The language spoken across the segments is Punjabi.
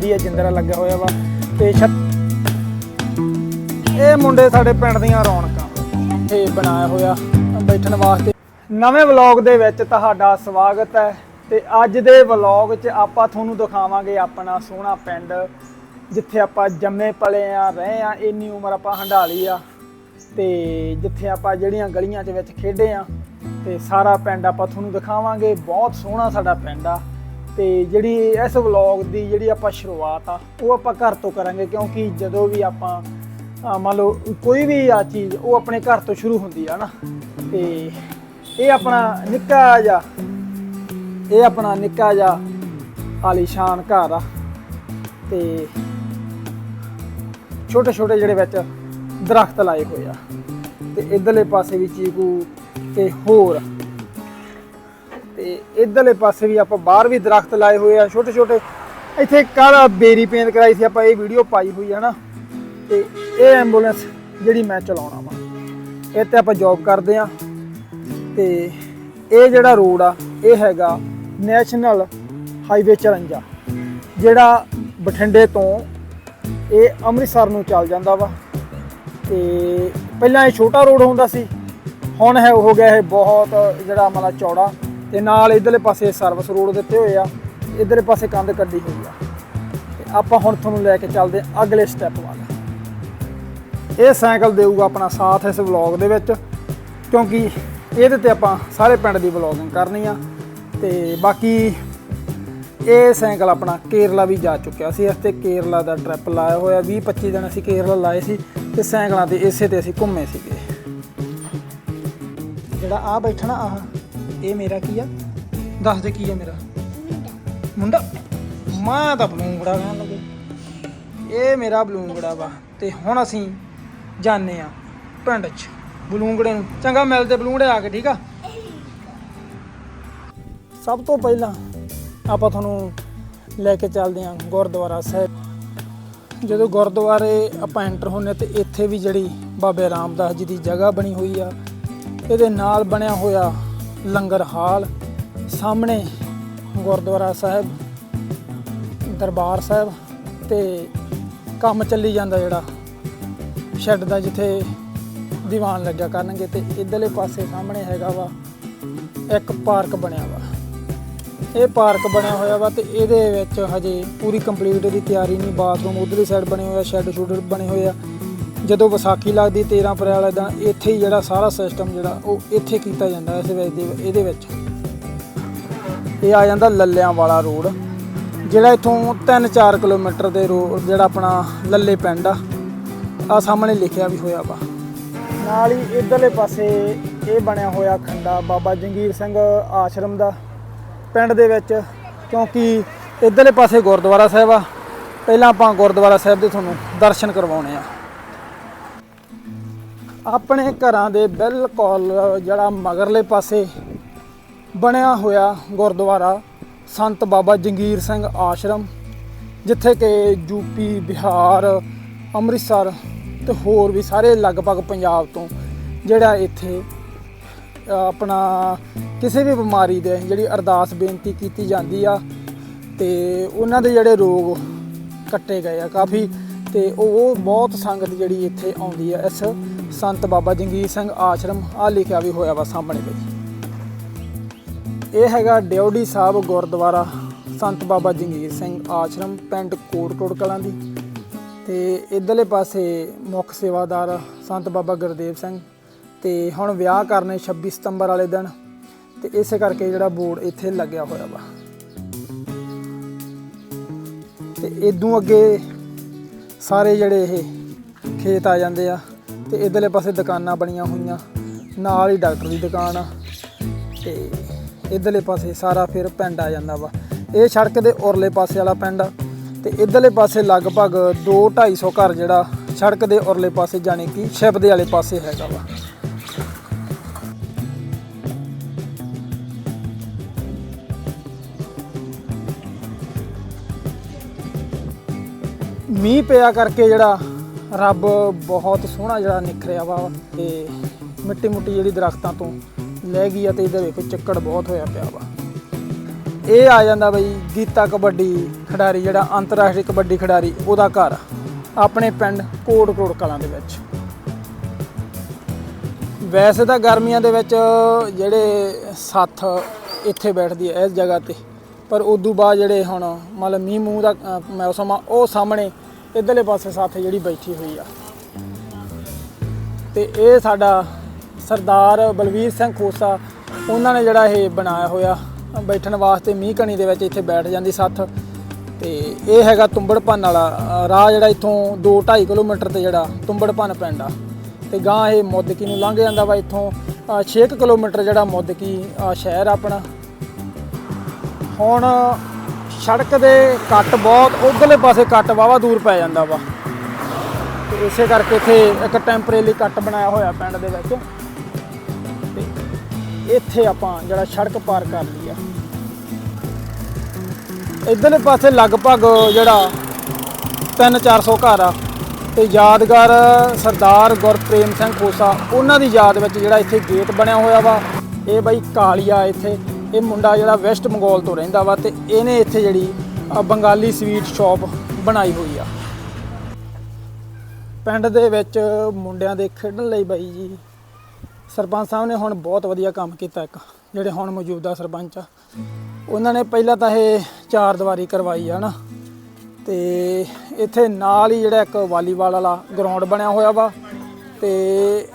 ਇੱਥੇ ਜਿੰਦਰਾ ਲੱਗਿਆ ਹੋਇਆ ਵਾ। ਤੇ ਇਹ ਮੁੰਡੇ ਸਾਡੇ ਪਿੰਡ ਦੀਆਂ ਰੌਣਕਾਂ। ਇਹ ਬਣਾਇਆ ਹੋਇਆ ਬੈਠਣ ਵਾਸਤੇ। ਨਵੇਂ ਵਲੌਗ ਦੇ ਵਿੱਚ ਤੁਹਾਡਾ ਸਵਾਗਤ ਹੈ। ਤੇ ਅੱਜ ਦੇ ਵਲੌਗ 'ਚ ਆਪਾਂ ਤੁਹਾਨੂੰ ਦਿਖਾਵਾਂਗੇ ਆਪਣਾ ਸੋਹਣਾ ਪਿੰਡ, ਜਿੱਥੇ ਆਪਾਂ ਜੰਮੇ ਪਲੇ ਆ, ਰਹੇ ਆ, ਇੰਨੀ ਉਮਰ ਆਪਾਂ ਹੰਡਾਲੀ ਆ। ਤੇ ਜਿੱਥੇ ਆਪਾਂ ਜਿਹੜੀਆਂ ਗਲੀਆਂ 'ਚ ਵਿੱਚ ਖੇਡੇ ਆ, ਤੇ ਸਾਰਾ ਪਿੰਡ ਆਪਾਂ ਤੁਹਾਨੂੰ ਦਿਖਾਵਾਂਗੇ। ਬਹੁਤ ਸੋਹਣਾ ਸਾਡਾ ਪਿੰਡ ਆ। ਤੇ ਜਿਹੜੀ ਇਸ ਵਲੌਗ ਦੀ ਜਿਹੜੀ ਆਪਾਂ ਸ਼ੁਰੂਆਤ ਆ, ਉਹ ਆਪਾਂ ਘਰ ਤੋਂ ਕਰਾਂਗੇ, ਕਿਉਂਕਿ ਜਦੋਂ ਵੀ ਆਪਾਂ ਮੰਨ ਲਓ ਕੋਈ ਵੀ ਆ ਚੀਜ਼, ਉਹ ਆਪਣੇ ਘਰ ਤੋਂ ਸ਼ੁਰੂ ਹੁੰਦੀ ਆ ਨਾ। ਤੇ ਇਹ ਆਪਣਾ ਨਿੱਕਾ ਜਿਹਾ, ਇਹ ਆਪਣਾ ਨਿੱਕਾ ਜਿਹਾ ਆਲੀਸ਼ਾਨ ਘਰ ਆ। ਤੇ ਛੋਟੇ ਛੋਟੇ ਜਿਹੜੇ ਵਿੱਚ ਦਰਖਤ ਲਾਏ ਹੋਏ ਆ। ਤੇ ਇਧਰਲੇ ਪਾਸੇ ਵੀ ਚੀਕੂ ਤੇ ਹੋਰ ਤੇ ਇਧਰਲੇ ਪਾਸੇ ਵੀ ਆਪਾਂ ਬਾਹਰ ਵੀ ਦਰਖਤ ਲਾਏ ਹੋਏ ਆ, ਛੋਟੇ ਛੋਟੇ। ਇੱਥੇ ਕੱਲ ਬੇਰੀ ਪੇਂਟ ਕਰਾਈ ਸੀ, ਆਪਾਂ ਇਹ ਵੀਡੀਓ ਪਾਈ ਹੋਈ ਹੈ ਨਾ। ਤੇ ਇਹ ਐਂਬੂਲੈਂਸ ਜਿਹੜੀ ਮੈਂ ਚਲਾਉਣਾ ਵਾ। ਇਹ ਤੇ ਆਪਾਂ ਜੌਬ ਕਰਦੇ ਆ। ਤੇ ਇਹ ਜਿਹੜਾ ਰੋਡ ਆ, ਇਹ ਹੈਗਾ ਨੈਸ਼ਨਲ ਹਾਈਵੇ 54 ਜਿਹੜਾ ਬਠਿੰਡੇ ਤੋਂ ਇਹ ਅੰਮ੍ਰਿਤਸਰ ਨੂੰ ਚੱਲ ਜਾਂਦਾ ਵਾ। ਤੇ ਪਹਿਲਾਂ ਇਹ ਛੋਟਾ ਰੋਡ ਹੁੰਦਾ ਸੀ। ਹੁਣ ਹੈ ਹੋ ਗਿਆ ਇਹ ਬਹੁਤ ਜਿਹੜਾ ਮਤਲਬ ਚੌੜਾ। ਤੇ ਨਾਲ ਇਧਰਲੇ ਪਾਸੇ ਸਰਵਿਸ ਰੋਡ ਦਿੱਤੇ ਹੋਏ ਆ, ਇਧਰਲੇ ਪਾਸੇ ਕੰਧ ਕੱਢੀ ਹੋਈ ਆ। ਤੇ ਆਪਾਂ ਹੁਣ ਤੁਹਾਨੂੰ ਲੈ ਕੇ ਚੱਲਦੇ ਅਗਲੇ ਸਟੈਪ ਵੱਲ। ਇਹ ਸਾਈਕਲ ਦੇਊਗਾ ਆਪਣਾ ਸਾਥ ਇਸ ਵਲੌਗ ਦੇ ਵਿੱਚ, ਕਿਉਂਕਿ ਇਹਦੇ ਤੇ ਆਪਾਂ ਸਾਰੇ ਪਿੰਡ ਦੀ ਵਲੌਗਿੰਗ ਕਰਨੀ ਆ। ਤੇ ਬਾਕੀ ਇਹ ਸਾਈਕਲ ਆਪਣਾ ਕੇਰਲਾ ਵੀ ਜਾ ਚੁੱਕਿਆ ਸੀ ਅਤੇ ਕੇਰਲਾ ਦਾ ਟ੍ਰਿਪ ਲਾਇਆ ਹੋਇਆ। 20 25 ਦਿਨ ਅਸੀਂ ਕੇਰਲਾ ਲਾਏ ਸੀ ਤੇ ਸਾਈਕਲਾਂ ਤੇ ਇਸੇ ਤੇ ਅਸੀਂ ਘੁੰਮੇ ਸੀਗੇ। ਜਿਹੜਾ ਆ ਬੈਠਣਾ ਆਹ। ਇਹ ਮੇਰਾ ਕੀ ਆ? ਦੱਸ ਦੇ ਕੀ ਆ ਮੇਰਾ? ਮੁੰਡਾ। ਮੈਂ ਤਾਂ ਬਲੂੰਗੜਾ ਕਹਿਣ ਲੱਗੇ। ਇਹ ਮੇਰਾ ਬਲੂੰਗੜਾ ਵਾ। ਤੇ ਹੁਣ ਅਸੀਂ ਜਾਣੇ ਆ ਪਿੰਡ 'ਚ ਬਲੂੰਗੜੇ ਨੂੰ। ਚੰਗਾ ਮਿਲਦੇ ਬਲੂੰਗੜੇ ਆ ਕੇ, ਠੀਕ ਆ? ਸਭ ਤੋਂ ਪਹਿਲਾਂ ਆਪਾਂ ਤੁਹਾਨੂੰ ਲੈ ਕੇ ਚੱਲਦੇ ਹਾਂ ਗੁਰਦੁਆਰਾ ਸਾਹਿਬ। ਜਦੋਂ ਗੁਰਦੁਆਰੇ ਆਪਾਂ ਐਂਟਰ ਹੁੰਨੇ ਤੇ ਇੱਥੇ ਵੀ ਜਿਹੜੀ ਬਾਬੇ ਰਾਮਦਾਸ ਜੀ ਦੀ ਜਗ੍ਹਾ ਬਣੀ ਹੋਈ ਆ। ਇਹਦੇ ਨਾਲ ਬਣਿਆ ਹੋਇਆ ਲੰਗਰ ਹਾਲ ਸਾਹਮਣੇ ਗੁਰਦੁਆਰਾ ਸਾਹਿਬ, ਦਰਬਾਰ ਸਾਹਿਬ ਤੇ ਕੰਮ ਚੱਲੀ ਜਾਂਦਾ ਜਿਹੜਾ ਸ਼ੈੱਡ ਦਾ ਜਿੱਥੇ ਦੀਵਾਨ ਲੱਗਿਆ ਕਰਨਗੇ ਤੇ ਇਧਰਲੇ ਪਾਸੇ ਸਾਹਮਣੇ ਹੈਗਾ ਵਾ ਇੱਕ ਪਾਰਕ ਬਣਿਆ ਵਾ। ਇਹ ਪਾਰਕ ਬਣਿਆ ਹੋਇਆ ਵਾ ਤੇ ਇਹਦੇ ਵਿੱਚ ਹਜੇ ਪੂਰੀ ਕੰਪਲੀਟ ਦੀ ਤਿਆਰੀ ਨਹੀਂ, ਬਾਥਰੂਮ ਉਧਰਲੀ ਸਾਈਡ ਬਣੇ ਹੋਏ ਆ, ਸ਼ੈੱਡ ਸ਼ੂਡ ਬਣੇ ਹੋਏ ਆ। ਜਦੋਂ ਵਿਸਾਖੀ ਲੱਗਦੀ 13 ਅਪ੍ਰੈਲ ਵਾਲੇ ਦਿਨ ਇੱਥੇ ਹੀ ਜਿਹੜਾ ਸਾਰਾ ਸਿਸਟਮ ਜਿਹੜਾ ਉਹ ਇੱਥੇ ਕੀਤਾ ਜਾਂਦਾ ਇਸ ਵਿੱਚ ਦੇ- ਇਹਦੇ ਵਿੱਚ। ਇਹ ਆ ਜਾਂਦਾ ਲੱਲਿਆਂ ਵਾਲਾ ਰੋਡ, ਜਿਹੜਾ ਇੱਥੋਂ 3-4 ਕਿਲੋਮੀਟਰ ਦੇ ਰੋਡ ਜਿਹੜਾ ਆਪਣਾ ਲੱਲੇ ਪਿੰਡ ਆ। ਆ ਸਾਹਮਣੇ ਲਿਖਿਆ ਵੀ ਹੋਇਆ ਵਾ। ਨਾਲ ਹੀ ਇਧਰਲੇ ਪਾਸੇ ਇਹ ਬਣਿਆ ਹੋਇਆ ਖੰਡਾ ਬਾਬਾ ਜੰਗੀਰ ਸਿੰਘ ਆਸ਼ਰਮ ਦਾ ਪਿੰਡ ਦੇ ਵਿੱਚ, ਕਿਉਂਕਿ ਇਧਰਲੇ ਪਾਸੇ ਗੁਰਦੁਆਰਾ ਸਾਹਿਬ ਆ। ਪਹਿਲਾਂ ਆਪਾਂ ਗੁਰਦੁਆਰਾ ਸਾਹਿਬ ਦੇ ਤੁਹਾਨੂੰ ਦਰਸ਼ਨ ਕਰਵਾਉਣੇ ਆ। ਆਪਣੇ ਘਰਾਂ ਦੇ ਬਿਲਕੁਲ ਜਿਹੜਾ ਮਗਰਲੇ ਪਾਸੇ ਬਣਿਆ ਹੋਇਆ ਗੁਰਦੁਆਰਾ ਸੰਤ ਬਾਬਾ ਜੰਗੀਰ ਸਿੰਘ ਆਸ਼ਰਮ, ਜਿੱਥੇ ਕਿ ਯੂਪੀ ਬਿਹਾਰ, ਅੰਮ੍ਰਿਤਸਰ ਤੇ ਹੋਰ ਵੀ ਸਾਰੇ ਲਗਭਗ ਪੰਜਾਬ ਤੋਂ ਜਿਹੜਾ ਇੱਥੇ ਆਪਣਾ ਕਿਸੇ ਵੀ ਬਿਮਾਰੀ ਦੇ ਜਿਹੜੀ ਅਰਦਾਸ ਬੇਨਤੀ ਕੀਤੀ ਜਾਂਦੀ ਆ ਤੇ ਉਹਨਾਂ ਦੇ ਜਿਹੜੇ ਰੋਗ ਕੱਟੇ ਗਏ ਆ ਕਾਫੀ ਤੇ ਉਹ ਬਹੁਤ ਸੰਗਤ ਜਿਹੜੀ ਇੱਥੇ ਆਉਂਦੀ ਆ ਇਸ ਸੰਤ ਬਾਬਾ ਜੰਗੀਰ ਸਿੰਘ ਆਸ਼ਰਮ ਆ ਲਿਖਿਆ ਵੀ ਹੋਇਆ ਵਾ ਸਾਹਮਣੇ ਵਿੱਚ। ਇਹ ਹੈਗਾ ਡਿਉੜੀ ਸਾਹਿਬ ਗੁਰਦੁਆਰਾ ਸੰਤ ਬਾਬਾ ਜੰਗੀਰ ਸਿੰਘ ਆਸ਼ਰਮ, ਪਿੰਡ ਕੋਟਕੋਟ ਕਲਾਂ ਦੀ। ਤੇ ਇਧਰਲੇ ਪਾਸੇ ਮੁੱਖ ਸੇਵਾਦਾਰ ਸੰਤ ਬਾਬਾ ਗੁਰਦੇਵ ਸਿੰਘ ਤੇ ਹੁਣ ਵਿਆਹ ਕਰਨੇ 26 ਸਤੰਬਰ ਵਾਲੇ ਦਿਨ ਤੇ ਇਸੇ ਕਰਕੇ ਜਿਹੜਾ ਬੋਰਡ ਇੱਥੇ ਲੱਗਿਆ ਹੋਇਆ ਵਾ। ਤੇ ਇਦੋਂ ਅੱਗੇ ਸਾਰੇ ਜਿਹੜੇ ਇਹ ਖੇਤ ਆ ਜਾਂਦੇ ਆ ਤੇ ਇਧਰਲੇ ਪਾਸੇ ਦੁਕਾਨਾਂ ਬਣੀਆਂ ਹੋਈਆਂ। ਨਾਲ ਹੀ ਡਾਕਟਰ ਦੀ ਦੁਕਾਨ ਆ। ਤੇ ਇਧਰਲੇ ਪਾਸੇ ਸਾਰਾ ਫਿਰ ਪਿੰਡ ਆ ਜਾਂਦਾ ਵਾ। ਇਹ ਸੜਕ ਦੇ ਉਰਲੇ ਪਾਸੇ ਵਾਲਾ ਪਿੰਡ ਆ। ਤੇ ਇਧਰਲੇ ਪਾਸੇ ਲਗਭਗ 2 250 ਘਰ ਜਿਹੜਾ ਸੜਕ ਦੇ ਉਰਲੇ ਪਾਸੇ ਜਾਣੀ ਕਿ ਸ਼ਿਪ ਦੇ ਵਾਲੇ ਪਾਸੇ ਹੈਗਾ ਵਾ। ਮੀਂਹ ਪਿਆ ਕਰਕੇ ਜਿਹੜਾ ਰੱਬ ਬਹੁਤ ਸੋਹਣਾ ਜਿਹੜਾ ਨਿਖਰਿਆ ਵਾ ਤੇ ਮਿੱਟੀ ਮੁੱਟੀ ਜਿਹੜੀ ਦਰਖਤਾਂ ਤੋਂ ਲੈ ਗਈ ਆ ਤੇ ਇਹਦੇ ਵੇਖੋ ਚੱਕੜ ਬਹੁਤ ਹੋਇਆ ਪਿਆ ਵਾ। ਇਹ ਆ ਜਾਂਦਾ ਬਈ ਗੀਤਾ ਕਬੱਡੀ ਖਿਡਾਰੀ, ਜਿਹੜਾ ਅੰਤਰਰਾਸ਼ਟਰੀ ਕਬੱਡੀ ਖਿਡਾਰੀ, ਉਹਦਾ ਘਰ ਆਪਣੇ ਪਿੰਡ ਕੋਟ ਕੋਟ ਕਲਾਂ ਦੇ ਵਿੱਚ। ਵੈਸੇ ਤਾਂ ਗਰਮੀਆਂ ਦੇ ਵਿੱਚ ਜਿਹੜੇ ਸੱਥ ਇੱਥੇ ਬੈਠਦੀ ਹੈ ਇਸ ਜਗ੍ਹਾ ਤੇ, ਪਰ ਉਦੋਂ ਬਾਅਦ ਜਿਹੜੇ ਹੁਣ ਮਤਲਬ ਮੀਂਹ ਮੂੰਹ ਦਾ ਮੌਸਮ ਆ, ਉਹ ਸਾਹਮਣੇ ਇਧਰਲੇ ਪਾਸੇ ਸੱਥ ਜਿਹੜੀ ਬੈਠੀ ਹੋਈ ਆ। ਤੇ ਇਹ ਸਾਡਾ ਸਰਦਾਰ ਬਲਵੀਰ ਸਿੰਘ ਖੋਸਾ, ਉਹਨਾਂ ਨੇ ਜਿਹੜਾ ਇਹ ਬਣਾਇਆ ਹੋਇਆ। ਬੈਠਣ ਵਾਸਤੇ ਮੀਂਹ ਕਣੀ ਦੇ ਵਿੱਚ ਇੱਥੇ ਬੈਠ ਜਾਂਦੀ ਸੱਥ। ਤੇ ਇਹ ਹੈਗਾ ਤੁੰਬੜਪਨ ਵਾਲਾ। ਰਾਹ ਜਿਹੜਾ ਇੱਥੋਂ 2.5 ਕਿਲੋਮੀਟਰ ਤੇ ਜਿਹੜਾ ਤੁੰਬੜਪਨ ਪਿੰਡ ਆ। ਤੇ ਗਾਂ ਇਹ ਮੋਦਕੀ ਨੂੰ ਲੰਘ ਜਾਂਦਾ ਵਾ ਇੱਥੋਂ। 6 ਕਿਲੋਮੀਟਰ ਜਿਹੜਾ ਮੋਦਕੀ ਸ਼ਹਿਰ ਆ ਆਪਣਾ। ਹੁਣ ਸੜਕ ਦੇ ਕੱਟ ਬਹੁਤ, ਉਧਰਲੇ ਪਾਸੇ ਕੱਟ ਵਾਵਾ ਦੂਰ ਪੈ ਜਾਂਦਾ ਵਾ। ਤੇ ਇਸੇ ਕਰਕੇ ਇੱਥੇ ਇੱਕ ਟੈਂਪਰੇਰੀ ਕੱਟ ਬਣਾਇਆ ਹੋਇਆ ਪਿੰਡ ਦੇ ਵਿੱਚ। ਤੇ ਇੱਥੇ ਆਪਾਂ ਜਿਹੜਾ ਸੜਕ ਪਾਰ ਕਰ ਲਈ ਆ। ਇਧਰਲੇ ਪਾਸੇ ਲਗਭਗ ਜਿਹੜਾ 3-400 ਘਰ ਆ। ਤੇ ਯਾਦਗਾਰ ਸਰਦਾਰ ਗੁਰਪ੍ਰੇਮ ਸਿੰਘ ਖੋਸਾ, ਉਹਨਾਂ ਦੀ ਯਾਦ ਵਿੱਚ ਜਿਹੜਾ ਇੱਥੇ ਗੇਟ ਬਣਿਆ ਹੋਇਆ ਵਾ। ਇਹ ਬਾਈ ਕਾਲੀਆ ਇੱਥੇ। ਇਹ ਮੁੰਡਾ ਜਿਹੜਾ ਵੈਸਟ ਬੰਗਾਲ ਤੋਂ ਰਹਿੰਦਾ ਵਾ ਤੇ ਇਹਨੇ ਇੱਥੇ ਜਿਹੜੀ ਬੰਗਾਲੀ ਸਵੀਟ ਸ਼ਾਪ ਬਣਾਈ ਹੋਈ ਆ। ਪਿੰਡ ਦੇ ਵਿੱਚ ਮੁੰਡਿਆਂ ਦੇ ਖੇਡਣ ਲਈ ਬਾਈ ਜੀ, ਸਰਪੰਚ ਸਾਹਿਬ ਨੇ ਹੁਣ ਬਹੁਤ ਵਧੀਆ ਕੰਮ ਕੀਤਾ ਇੱਕ, ਜਿਹੜੇ ਹੁਣ ਮੌਜੂਦਾ ਸਰਪੰਚ ਆ। ਉਹਨਾਂ ਨੇ ਪਹਿਲਾਂ ਤਾਂ ਇਹ ਚਾਰ ਦੀਵਾਰੀ ਕਰਵਾਈ ਆ ਨਾ, ਤੇ ਇੱਥੇ ਨਾਲ ਹੀ ਜਿਹੜਾ ਇੱਕ ਵਾਲੀਬਾਲ ਵਾਲਾ ਗਰਾਊਂਡ ਬਣਿਆ ਹੋਇਆ ਵਾ, ਤੇ